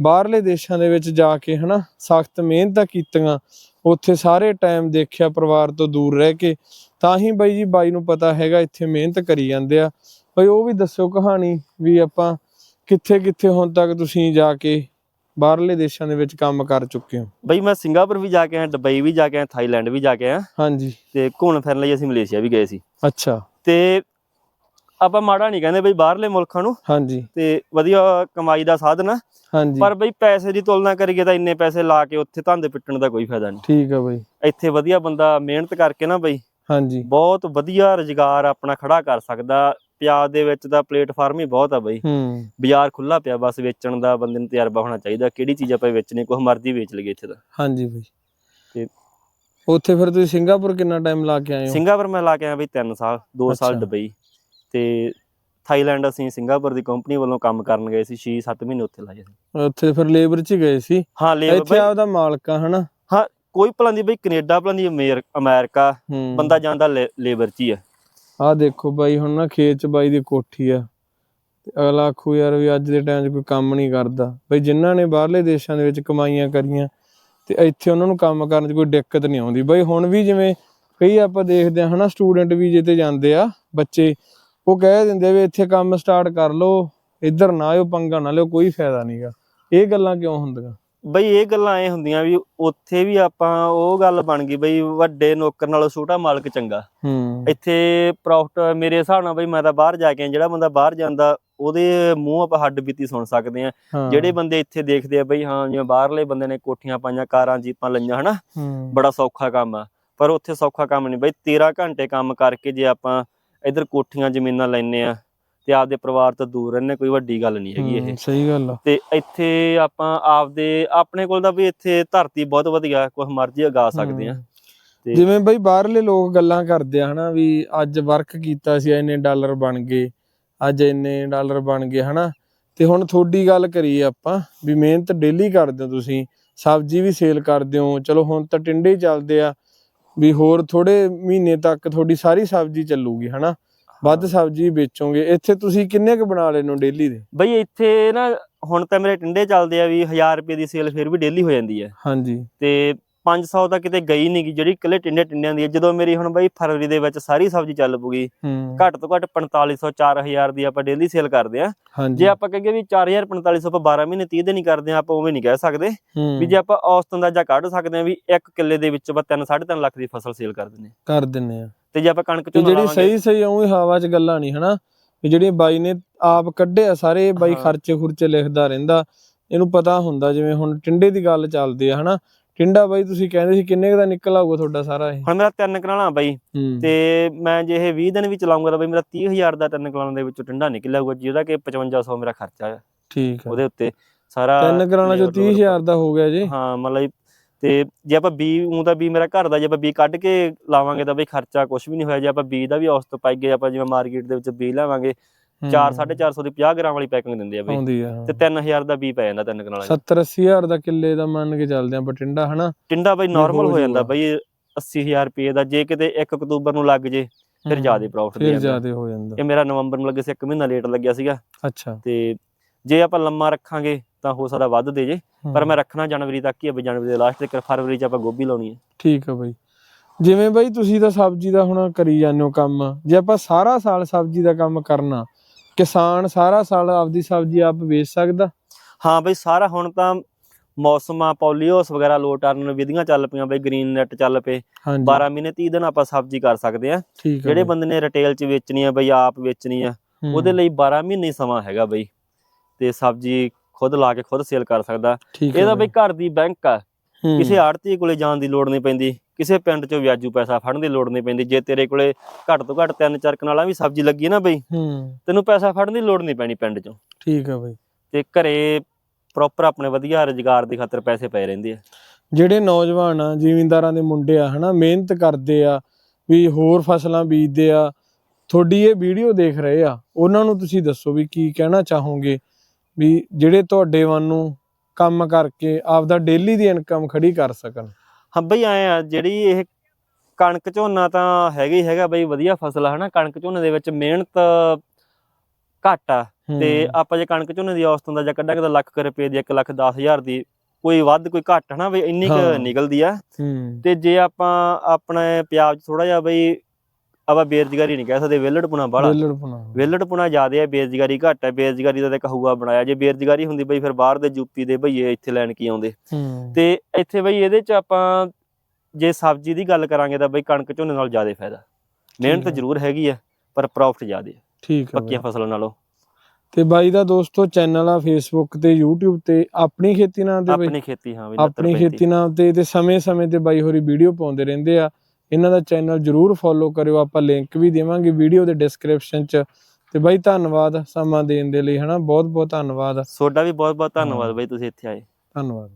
ਬਾਹਰਲੇ ਦੇਸ਼ਾਂ ਦੇ ਵਿੱਚ ਜਾ ਕੇ ਹਨਾ ਸਖਤ ਮਿਹਨਤਾਂ ਕੀਤੀਆਂ ਉੱਥੇ ਸਾਰੇ ਟਾਈਮ ਦੇਖਿਆ ਪਰਿਵਾਰ ਤੋਂ ਦੂਰ ਰਹਿ ਕੇ ਤਾਂ ਹੀ ਬਾਈ ਜੀ ਬਾਈ ਨੂੰ ਪਤਾ ਹੈਗਾ ਇੱਥੇ ਮਿਹਨਤ ਕਰੀ ਜਾਂਦੇ ਆ। ਬਾਈ ਉਹ ਵੀ ਦੱਸੋ ਕਹਾਣੀ ਵੀ ਆਪਾਂ ਕਿੱਥੇ ਕਿੱਥੇ ਹੁਣ ਤੱਕ ਤੁਸੀਂ ਜਾ ਕੇ ਬਾਹਰਲੇ ਦੇਸ਼ਾਂ ਦੇ ਵਿੱਚ ਕੰਮ ਕਰ ਚੁੱਕੇ ਹੋ। ਬਈ ਮੈਂ ਸਿੰਗਾਪੁਰ ਵੀ ਜਾ ਕੇ ਆਇਆ ਦੁਬਈ ਵੀ ਜਾ ਕੇ ਆਇਆ ਥਾਈਲੈਂਡ ਵੀ ਜਾ ਕੇ ਆਇਆ। ਹਾਂਜੀ। ਤੇ ਘੁੰਮਣ ਫਿਰਨ ਲਈ ਅਸੀਂ ਮਲੇਸ਼ੀਆ ਵੀ ਗਏ ਸੀ। ਅੱਛਾ। ਤੇ ਆਪਾਂ ਮਾੜਾ ਨਹੀਂ ਕਹਿੰਦੇ ਬਈ ਬਾਹਰਲੇ ਮੁਲਕਾਂ ਨੂੰ। ਹਾਂਜੀ। ਤੇ ਵਧੀਆ ਕਮਾਈ ਦਾ ਸਾਧਨ ਆ। ਹਾਂਜੀ। ਪਰ ਬਈ ਪੈਸੇ ਦੀ ਤੁਲਨਾ ਕਰੀਏ ਤਾਂ ਇੰਨੇ ਪੈਸੇ ਲਾ ਕੇ ਉੱਥੇ ਧੰਦੇ ਪਿੱਟਣ ਦਾ ਕੋਈ ਫਾਇਦਾ ਨਹੀਂ ਠੀਕ ਆ ਬਾਈ। ਇੱਥੇ ਵਧੀਆ ਬੰਦਾ ਮਿਹਨਤ ਕਰਕੇ ਨਾ ਬਈ ਹਾਂਜੀ। ਬਹੁਤ ਵਧੀਆ ਰੁਜ਼ਗਾਰ ਆਪਣਾ ਖੜਾ ਕਰ ਸਕਦਾ। ਪਿਆਜ਼ ਦੇ ਵਿੱਚ ਤਾਂ ਪਲੇਟਫਾਰਮ ਹੀ ਬਹੁਤ ਆ ਬਈ। ਹੂੰ। ਬਾਜ਼ਾਰ ਖੁੱਲਾ ਪਿਆ ਬਸ ਵੇਚਣ ਦਾ ਬੰਦੇ ਨੂੰ ਤਜਰਬਾ ਹੋਣਾ ਚਾਹੀਦਾ ਕਿਹੜੀ ਚੀਜ਼ ਆਪਾਂ ਵੇਚਣੀ ਕੁਛ ਮਰਜ਼ੀ ਵੇਚ ਲਈਏ ਇੱਥੇ ਤਾਂ। ਹਾਂਜੀ ਬਾਈ। ਤੇ- ਉੱਥੇ ਫਿਰ ਤੁਸੀਂ ਸਿੰਗਾਪੁਰ ਕਿੰਨਾ ਟਾਈਮ ਲਾ ਕੇ ਆਏ ਹੋ? ਸਿੰਗਾਪੁਰ ਮੈਂ ਲਾ ਕੇ ਆਇਆ ਬਈ 3 ਸਾਲ 2 ਸਾਲ। ਦੁਬਈ। ਤੇ ਥਾਈਲੈਂਡ ਅਸੀਂ ਸਿੰਗਾਪੁਰ ਦੀ ਕੰਪਨੀ ਵੱਲੋਂ ਕੰਮ ਕਰਨ ਗਏ ਸੀ 6-7 ਮਹੀਨੇ ਉੱਥੇ ਲਾਏ ਸੀ ਉੱਥੇ ਫਿਰ ਲੇਬਰ 'ਚ ਹੀ ਗਏ ਸੀ? ਹਾਂ ਲੇਬਰ ਇੱਥੇ ਆਪਦਾ ਮਾਲਕ ਆ ਹਨਾ? ਕੋਈ ਭਲਾਂ ਦੀ ਬਈ ਕੈਨੇਡਾ ਭਲਾਂ ਦੀ ਅਮੇਰ- ਅਮਰੀਕਾ ਹੂੰ। ਬੰਦਾ ਜਾਂਦਾ ਲੇਬਰ 'ਚ ਹੀ ਆ। ਆਹ ਦੇਖੋ ਬਾਈ, ਹੁਣ ਨਾ ਖੇਤ 'ਚ ਬਾਈ ਦੀ ਕੋਠੀ ਆ। ਤੇ ਅਗਲਾ ਆਖੂ, ਯਾਰ ਵੀ ਅੱਜ ਦੇ ਟਾਈਮ 'ਚ ਕੋਈ ਕੰਮ ਨਹੀਂ ਕਰਦਾ। ਬਈ ਜਿਨ੍ਹਾਂ ਨੇ ਬਾਹਰਲੇ ਦੇਸ਼ਾਂ ਦੇ ਵਿੱਚ ਕਮਾਈਆਂ ਕਰੀਆਂ, ਤੇ ਇੱਥੇ ਉਹਨਾਂ ਨੂੰ ਕੰਮ ਕਰਨ 'ਚ ਕੋਈ ਦਿੱਕਤ ਨਹੀਂ ਆਉਂਦੀ। ਬਈ ਹੁਣ ਵੀ ਜਿਵੇਂ ਕਈ ਆਪਾਂ ਦੇਖਦੇ ਆ ਹਨਾ ਸਟੂਡੈਂਟ ਵੀਜ਼ੇ ਤੇ ਜਾਂਦੇ ਆ ਬੱਚੇ, ਉਹ ਕਹਿ ਦਿੰਦੇ ਵੀ ਇੱਥੇ ਕੰਮ ਸਟਾਰਟ ਕਰ ਲਓ, ਇੱਧਰ ਨਾ ਆਇਓ, ਪੰਗਾ ਨਾ ਲਿਓ, ਕੋਈ ਫਾਇਦਾ ਨਹੀਂਗਾ ਇਹ ਗੱਲਾਂ ਕਿਉਂ ਹੁੰਦੀਆਂ? ਬਈ ਇਹ ਗੱਲਾਂ ਐ ਹੁੰਦੀਆਂ ਵੀ ਉੱਥੇ ਵੀ ਆਪਾਂ ਉਹ ਗੱਲ ਬਣ ਗਈ ਬਈ ਵੱਡੇ ਨੌਕਰ ਨਾਲੋਂ ਛੋਟਾ ਮਾਲਕ ਚੰਗਾ। ਹੂੰ। ਇੱਥੇ ਪ੍ਰੋਫਿਟ ਮੇਰੇ ਹਿਸਾਬ ਨਾਲ ਬਈ ਮੈਂ ਤਾਂ ਬਾਹਰ ਜਾ ਕੇ ਜਿਹੜਾ ਬੰਦਾ ਬਾਹਰ ਜਾਂਦਾ ਉਹਦੇ ਮੂੰਹ ਆਪਾਂ ਹੱਡ ਬੀਤੀ ਸੁਣ ਸਕਦੇ ਆ ਜਿਹੜੇ ਬੰਦੇ ਇੱਥੇ ਦੇਖਦੇ ਆ ਬਈ ਹਾਂ ਜਿਵੇਂ ਬਾਹਰਲੇ ਬੰਦੇ ਨੇ ਕੋਠੀਆਂ ਪਾਈਆਂ ਕਾਰਾਂ ਜੀਪਾਂ ਲਈਆਂ ਹਨਾ? ਬੜਾ ਸੌਖਾ ਕੰਮ ਆ। ਪਰ ਉੱਥੇ ਸੌਖਾ ਕੰਮ ਨਹੀਂ ਬਈ 13 ਘੰਟੇ ਕੰਮ ਕਰਕੇ ਜੇ ਆਪਾਂ ਇੱਧਰ ਕੋਠੀਆਂ ਜ਼ਮੀਨਾਂ ਲੈਨੇ ਆ ਤੇ ਆਪਦੇ ਪਰਿਵਾਰ ਤੋਂ ਦੂਰ ਰਹਿੰਦੇ ਕੋਈ ਵੱਡੀ ਗੱਲ ਨਹੀਂ ਹੈਗੀ ਇਹ। ਸਹੀ ਗੱਲ ਆ। ਤੇ ਇੱਥੇ ਆਪਾਂ ਆਪਦੇ ਆਪਣੇ ਕੋਲ ਤਾਂ ਵੀ ਇੱਥੇ ਧਰਤੀ ਬਹੁਤ ਵਧੀਆ ਕੁਝ ਮਰਜ਼ੀ ਉਗਾ ਸਕਦੇ ਆ। ਜਿਵੇਂ ਬਈ ਬਾਹਰਲੇ ਲੋਕ ਗੱਲਾਂ ਕਰਦੇ ਆ ਹਨਾ ਵੀ ਅੱਜ ਵਰਕ ਕੀਤਾ ਸੀ ਇੰਨੇ ਡਾਲਰ ਬਣ ਗਏ ਅੱਜ ਇੰਨੇ ਡਾਲਰ ਬਣ ਗਏ ਹਨਾ। ਤੇ ਹੁਣ ਤੁਹਾਡੀ ਗੱਲ ਕਰੀਏ ਆਪਾਂ ਵੀ ਮਿਹਨਤ ਡੇਲੀ ਕਰਦੇ ਹੋ ਤੁਸੀਂ ਸਬਜ਼ੀ ਵੀ ਸੇਲ ਕਰਦੇ ਹੋ ਚਲੋ ਹੁਣ ਤਾਂ ਟਿੰਡੇ ਚੱਲਦੇ ਆ ਵੀ ਹੋਰ ਥੋੜੇ ਮਹੀਨੇ ਤੱਕ ਤੁਹਾਡੀ ਸਾਰੀ ਸਬਜ਼ੀ ਚੱਲੂਗੀ ਹਨਾ। ਵੱਧ ਸਬਜ਼ੀ ਵੇਚੋਗੇ। ਇੱਥੇ ਤੁਸੀਂ ਕਿੰਨੇ ਕੁ ਬਣਾ ਲੈਨੋ ਡੇਲੀ ਦੇ? ਬਈ ਇੱਥੇ ਨਾ ਹੁਣ ਤਾਂ ਮੇਰੇ ਟਿੰਡੇ ਚੱਲਦੇ ਆ ਵੀ 1000 ਰੁਪਏ ਦੀ ਸੇਲ ਫਿਰ ਵੀ ਡੇਲੀ ਹੋ ਜਾਂਦੀ ਹੈ ਹਾਂਜੀ। ਤੇ 500 ਤਾਂ ਕਿਤੇ ਗਈ ਨਹੀਂ ਜਿਹੜੀ ਇਕੱਲੇ ਟਿੰਡੇ ਟਿੰਡਿਆਂ ਦੀ ਹੈ ਜਦੋਂ ਮੇਰੀ ਹੁਣ ਬਈ ਫਰਵਰੀ ਦੇ ਵਿੱਚ ਸਾਰੀ ਸਬਜ਼ੀ ਚੱਲ ਪੂਗੀ ਘੱਟ ਤੋਂ ਘੱਟ 4500 4000 ਦੀ ਆਪਾਂ ਡੇਲੀ ਸੇਲ ਕਰਦੇ ਆ। ਜੇ ਆਪਾਂ ਕਹੀਏ ਵੀ 4000 4500 ਆਪਾਂ 12 ਮਹੀਨੇ 30 ਦਿਨ ਹੀ ਕਰਦੇ ਆ ਆਪਾਂ ਉਵੇਂ ਨਹੀਂ ਕਹਿ ਸਕਦੇ। ਵੀ ਜੇ ਆਪਾਂ ਔਸਤ ਅੰਦਾਜ਼ਾ ਕੱਢ ਸਕਦੇ ਆ ਵੀ ਇੱਕ ਕਿੱਲੇ ਦੇ ਵਿੱਚ ਆਪਾਂ 3 3.5 ਲੱਖ ਦੀ ਫਸਲ ਸੇਲ ਕਰ ਦਿੰਦੇ ਆ। ਕਰ ਦਿੰਨੇ ਆ। ਤੇ ਜੇ ਆਪਾਂ ਕਣਕ ਤੇ ਝੋਨਾ ਜਿਹੜੀ ਸਹੀ ਸਹੀ ਉਵੇਂ ਹਵਾ 'ਚ ਗੱਲਾਂ ਨਹੀਂ ਹਨਾ? ਵੀ ਜਿਹੜੀ ਬਾਈ ਨੇ ਆਪ ਕੱਢਿਆ ਸਾਰੇ ਬਾਈ। ਖਰਚੇ ਖੁਰਚੇ ਲਿਖਦਾ ਰਹਿੰਦਾ। ਇਹਨੂੰ ਪਤਾ ਹੁੰਦਾ ਜਿਵੇਂ ਹੁਣ ਟਿੰਡੇ ਦੀ ਗੱਲ ਚੱਲਦੀ ਆ ਹਨਾ? ਟਿੰਡਾ ਬਾਈ ਤੁਸੀਂ ਕਹਿੰਦੇ ਸੀ ਕਿੰਨੇ ਕੁ ਦਾ ਨਿਕਲ ਆਊਗਾ ਤੁਹਾਡਾ ਸਾਰਾ ਇਹ? ਹੁਣ ਮੇਰਾ ਤਿੰਨ ਕਨਾਲਾਂ ਬਾਈ। ਹੂੰ। ਤੇ ਮੈਂ ਜੇ ਇਹ 20 ਦਿਨ ਵੀ ਚਲਾਉਂਗਾ ਤਾਂ ਬਈ ਮੇਰਾ 30000 ਦਾ ਤਿੰਨ ਕਨਾਲਾਂ ਦੇ ਵਿੱਚੋਂ ਟਿੰਡਾ ਨਿਕਲਿਆ ਹੋਊਗਾ ਜਿਹਦਾ ਕਿ 5500 ਮੇਰਾ ਖਰਚਾ ਆ ਠੀਕ ਆ। ਉਹਦੇ ਉੱਤੇ। ਸਾਰਾ ਤਿੰਨ ਕਰਾਣਾ ਚੋਂ labor ਲੂਬਰ 30000 ਦਾ ਹੋ ਗਿਆ ਜੀ। ਹਾਂ ਮਤਲਬ ਤੇ ਜੇ ਆਪਾਂ ਬੀ ਉਹ ਤਾਂ ਬੀ ਮੇਰਾ ਘਰ ਦਾ ਜੇ ਆਪਾਂ ਬੀ ਕੱਢ ਕੇ ਲਾਵਾਂਗੇ ਤਾਂ ਬਈ ਖਰਚਾ ਕੁਝ ਵੀ ਨਹੀਂ ਹੋਇਆ। ਜੇ ਆਪਾਂ ਬੀ ਦਾ ਵੀ ਔਸਤ ਪਾਈਏ ਆਪਾਂ ਜਿਵੇਂ ਮਾਰਕੀਟ ਦੇ ਵਿੱਚ ਬੀ ਲਾਵਾਂਗੇ 4 450 ਦੀ 50 ਗ੍ਰਾਮ ਵਾਲੀ ਪੈਕਿੰਗ ਦਿੰਦੇ ਆ ਬਈ। ਤੇ 3000 ਦਾ ਬੀ ਪੈ ਜਾਂਦਾ ਤਿੰਨ ਕਨਾਲਾਂ 'ਚ। 70 80000 ਦਾ ਕਿੱਲੇ ਦਾ ਮੰਨ ਕੇ ਚੱਲਦੇ ਆ ਬਟਿੰਡਾ ਹਨਾ? ਟਿੰਡਾ ਬਈ ਨਾਰਮਲ ਹੋ ਜਾਂਦਾ। ਬਈ 80000 ਰੁਪਏ ਦਾ। ਜੇ ਕਿਤੇ 1 ਅਕਤੂਬਰ ਨੂੰ ਲੱਗ ਜੇ ਫਿਰ ਜ਼ਿਆਦਾ ਪ੍ਰੋਫਿਟ ਫਿਰ ਦੇ ਜ਼ਿਆਦਾ ਹੋ ਜਾਂਦਾ। ਇਹ ਮੇਰਾ ਨਵੰਬਰ ਨੂੰ ਲੱਗੇ ਸੀ 1 ਮਹੀਨਾ ਲੇਟ ਲੱਗਿਆ ਸੀਗਾ। ਅੱਛਾ। ਤੇ ਜੇ ਆਪਾਂ ਲੰਮਾ ਰੱਖਾਂਗੇ ਤਾਂ ਹੋ ਸਕਦਾ ਵੱਧ ਦੇ ਜੇ ਪਰ ਮੈਂ ਰੱਖਣਾ ਜਨਵਰੀ ਤੱਕ ਹੀ ਆ ਜਨਵਰੀ ਦੇ ਲਾਸਟ ਤੱਕ ਫਰਵਰੀ 'ਚ ਆਪਾਂ ਗੋਭੀ ਲਾਉਣੀ ਹੈ ਠੀਕ ਆ ਬਾਈ। ਜਿਵੇਂ ਬਾਈ ਤੁਸੀਂ ਤਾਂ ਸਬਜ਼ੀ ਦਾ ਹੁਣ ਕਰੀ ਜਾਂਦੇ ਹੋ ਕੰਮ ਜੇ ਆਪਾਂ ਸਾਰਾ ਸਾਲ ਸਬਜ਼ੀ ਦਾ ਕੰਮ ਕਰਨਾ ਕਿਸਾਨ ਸਾਰਾ ਸਾਲ ਆਪਦੀ ਸਬਜ਼ੀ ਆਪ ਵੇਚ ਸਕਦਾ? ਹਾਂ ਬਈ ਸਾਰਾ ਹੁਣ ਤਾਂ ਮੌਸਮਾਂ ਪੋਲੀਓਸ ਵਗੈਰਾ ਲੋਟ ਆਰਨ ਵਿਧੀਆਂ ਚੱਲ ਪਈਆਂ ਬਈ ਗ੍ਰੀਨ ਨੈਟ ਚੱਲ ਪਏ। ਹਾਂਜੀ। 12 ਮਹੀਨੇ 30 ਦਿਨ ਆਪਾਂ ਸਬਜ਼ੀ ਕਰ ਸਕਦੇ ਆ। ਆ ਜਿਹੜੇ ਬੰਦੇ ਨੇ ਰਿਟੇਲ 'ਚ ਵੇਚਣੀ ਆ ਬਈ ਆਪ ਵੇਚਣੀ ਆ ਉਹਦੇ ਲਈ 12 ਮਹੀਨੇ ਸਮਾਂ ਹੈਗਾ ਬਈ। ਤੇ ਸਬਜ਼ੀ ਖੁਦ ਲਾ ਕੇ ਖੁਦ ਸੇਲ ਕਰ ਸਕਦਾ। ਇਹਦਾ ਬਈ। ਘਰ ਦੀ ਬੈਂਕ ਆ। ਕਿਸੇ ਆੜਤੀ ਕੋਲੇ ਜਾਣ ਦੀ ਲੋੜ ਨਹੀਂ ਪੈਂਦੀ। ਕਿਸੇ ਪਿੰਡ 'ਚੋਂ ਵਿਆਜੂ ਪੈਸਾ ਫੜਨ ਦੀ ਲੋੜ ਨਹੀਂ ਪੈਂਦੀ। ਜੇ ਤੇਰੇ ਕੋਲੇ ਘੱਟ ਤੋਂ ਘੱਟ ਤਿੰਨ ਚਾਰ ਕਨਾਲਾਂ ਵੀ ਸਬਜ਼ੀ ਲੱਗੀ ਨਾ ਬਈ ਤੈਨੂੰ ਪੈਸਾ ਫੜਨ ਦੀ ਲੋੜ ਨਹੀਂ ਪੈਣੀ ਪਿੰਡ 'ਚੋਂ। ਠੀਕ ਆ ਬਾਈ। ਤੇ ਘਰੇ ਪ੍ਰੋਪਰ ਆਪਣੇ ਵਧੀਆ ਰੁਜ਼ਗਾਰ ਦੀ ਖਾਤਰ ਪੈਸੇ ਪਏ ਰਹਿੰਦੇ ਆ। ਜਿਹੜੇ ਨੌਜਵਾਨ ਆ ਜ਼ਿਮੀਂਦਾਰਾਂ ਦੇ ਮੁੰਡੇ ਆ ਹਨਾ ਮਿਹਨਤ ਕਰਦੇ ਆ ਵੀ ਹੋਰ ਫਸਲਾਂ ਬੀਜਦੇ ਆ ਤੁਹਾਡੀ ਇਹ ਵੀਡੀਓ ਦੇਖ ਰਹੇ ਆ ਉਹਨਾਂ ਨੂੰ ਤੁਸੀਂ ਦੱਸੋ ਵੀ ਕੀ ਕਹਿਣਾ ਚਾਹੋਗੇ? ਵੀ ਜਿਹੜੇ ਤੁਹਾਡੇ ਨੂੰ ਕੰਮ ਕਰਕੇ ਆਪਦਾ ਡੇਲੀ ਦੀ ਇਨਕਮ ਖੜੀ ਕਰ ਸਕਣ। ਹਾਂ ਬਈ ਆਏ ਆ ਜਿਹੜੀ ਇਹ ਕਣਕ ਝੋਨਾ ਤਾਂ ਹੈਗਾ ਹੀ ਹੈਗਾ ਬਈ ਵਧੀਆ ਫਸਲ ਆ ਹਨਾ? ਕਣਕ ਝੋਨੇ ਦੇ ਵਿੱਚ ਮਿਹਨਤ ਘੱਟ ਆ। ਤੇ ਹੂੰ, ਆਪਾਂ ਜੇ ਕਣਕ ਝੋਨੇ ਦੀ ਔਸਤ ਅੰਦਾਜ਼ਾ ਕੱਢਾਂਗੇ ਤਾਂ ਲੱਖ ਰੁਪਏ ਦੀ 1 ਲੱਖ 10 ਹਜ਼ਾਰ ਦੀ ਕੋਈ ਵੱਧ ਕੋਈ ਘੱਟ ਹਨਾ? ਬਈ ਇੰਨੀ ਕੁ ਹਾਂ। ਨਿਕਲਦੀ ਆ। ਹੂੰ। ਤੇ ਜੇ ਆਪਾਂ ਆਪਣੇ 'ਚ ਥੋੜਾ ਜਿਹਾ ਬਈ ਆਪਾਂ ਬੇਰੁਜ਼ਗਾਰੀ ਨਹੀਂ ਕਹਿ ਸਕਦੇ ਵਿਹਲੜਪੁਣਾ ਬਾਹਲਾ। ਵੇਲੜ ਬਣਾ ਵਿਹਲੜਪੁਣਾ ਜ਼ਿਆਦਾ ਹੈ ਬੇਰੁਜ਼ਗਾਰੀ ਘੱਟ ਹੈ ਬੇਰੁਜ਼ਗਾਰੀ ਦਾ ਤਾਂ ਇੱਕ ਹਊਆ ਬਣਾਇਆ। ਜੇ ਬੇਰੁਜ਼ਗਾਰੀ ਹੁੰਦੀ ਬਈ ਫਿਰ ਬਾਹਰ ਦੇ ਯੂਪੀ ਦੇ ਭਈਏ ਇੱਥੇ ਲੈਣ ਕੀ ਆਉਂਦੇ? ਤੇ ਇੱਥੇ ਬਈ ਇਹਦੇ 'ਚ ਆਪਾਂ ਜੇ ਸਬਜ਼ੀ ਦੀ ਗੱਲ ਕਰਾਂਗੇ ਤਾਂ ਬਈ ਕਣਕ ਝੋਨੇ ਨਾਲ ਜ਼ਿਆਦਾ ਫਾਇਦਾ। ਮਿਹਨਤ। ਜ਼ਰੂਰ ਹੈਗੀ ਆ ਪਰ ਪ੍ਰੋਫਿਟ ਜ਼ਿਆਦਾ ਹੈ ਠੀਕ ਹੈ ਪੱਕੀਆਂ। ਫਸਲਾਂ ਨਾਲੋਂ। ਤੇ ਬਾਈ ਦਾ ਦੋਸਤੋ ਚੈਨਲ ਆ ਫੇਸਬੁੱਕ ਤੇ YouTube ਤੇ ਆਪਣੀ ਖੇਤੀ ਤੇ ਬਾਈ। ਆਪਣੀ ਖੇਤੀ ਹਾਂ ਬਈ ਆਪਣੀ ਖੇਤੀ ਨਾਮ ਤੇ ਤੇ ਸਮੇਂ-ਸਮੇਂ ਤੇ ਬਾਈ ਹੋਰੀ ਵੀਡੀਓ ਪਾਉਂਦੇ ਰਹਿੰਦੇ ਆ। ਇਹਨਾਂ ਦਾ ਚੈਨਲ ਜਰੂਰ ਫੋਲੋ ਕਰਿਓ ਆਪਾਂ ਲਿੰਕ ਵੀ ਦੇਵਾਂਗੇ ਵੀਡੀਓ ਦੇ ਡਿਸਕ੍ਰਿਪਸ਼ਨ 'ਚ। ਤੇ ਬਾਈ ਧੰਨਵਾਦ ਸਮਾਂ ਦੇਣ ਦੇ ਲਈ ਹਨਾ? ਬਹੁਤ ਬਹੁਤ ਧੰਨਵਾਦ। ਤੁਹਾਡਾ ਵੀ ਬਹੁਤ ਬਹੁਤ ਧੰਨਵਾਦ। ਬਈ ਤੁਸੀਂ ਇੱਥੇ ਆਏ। ਧੰਨਵਾਦ।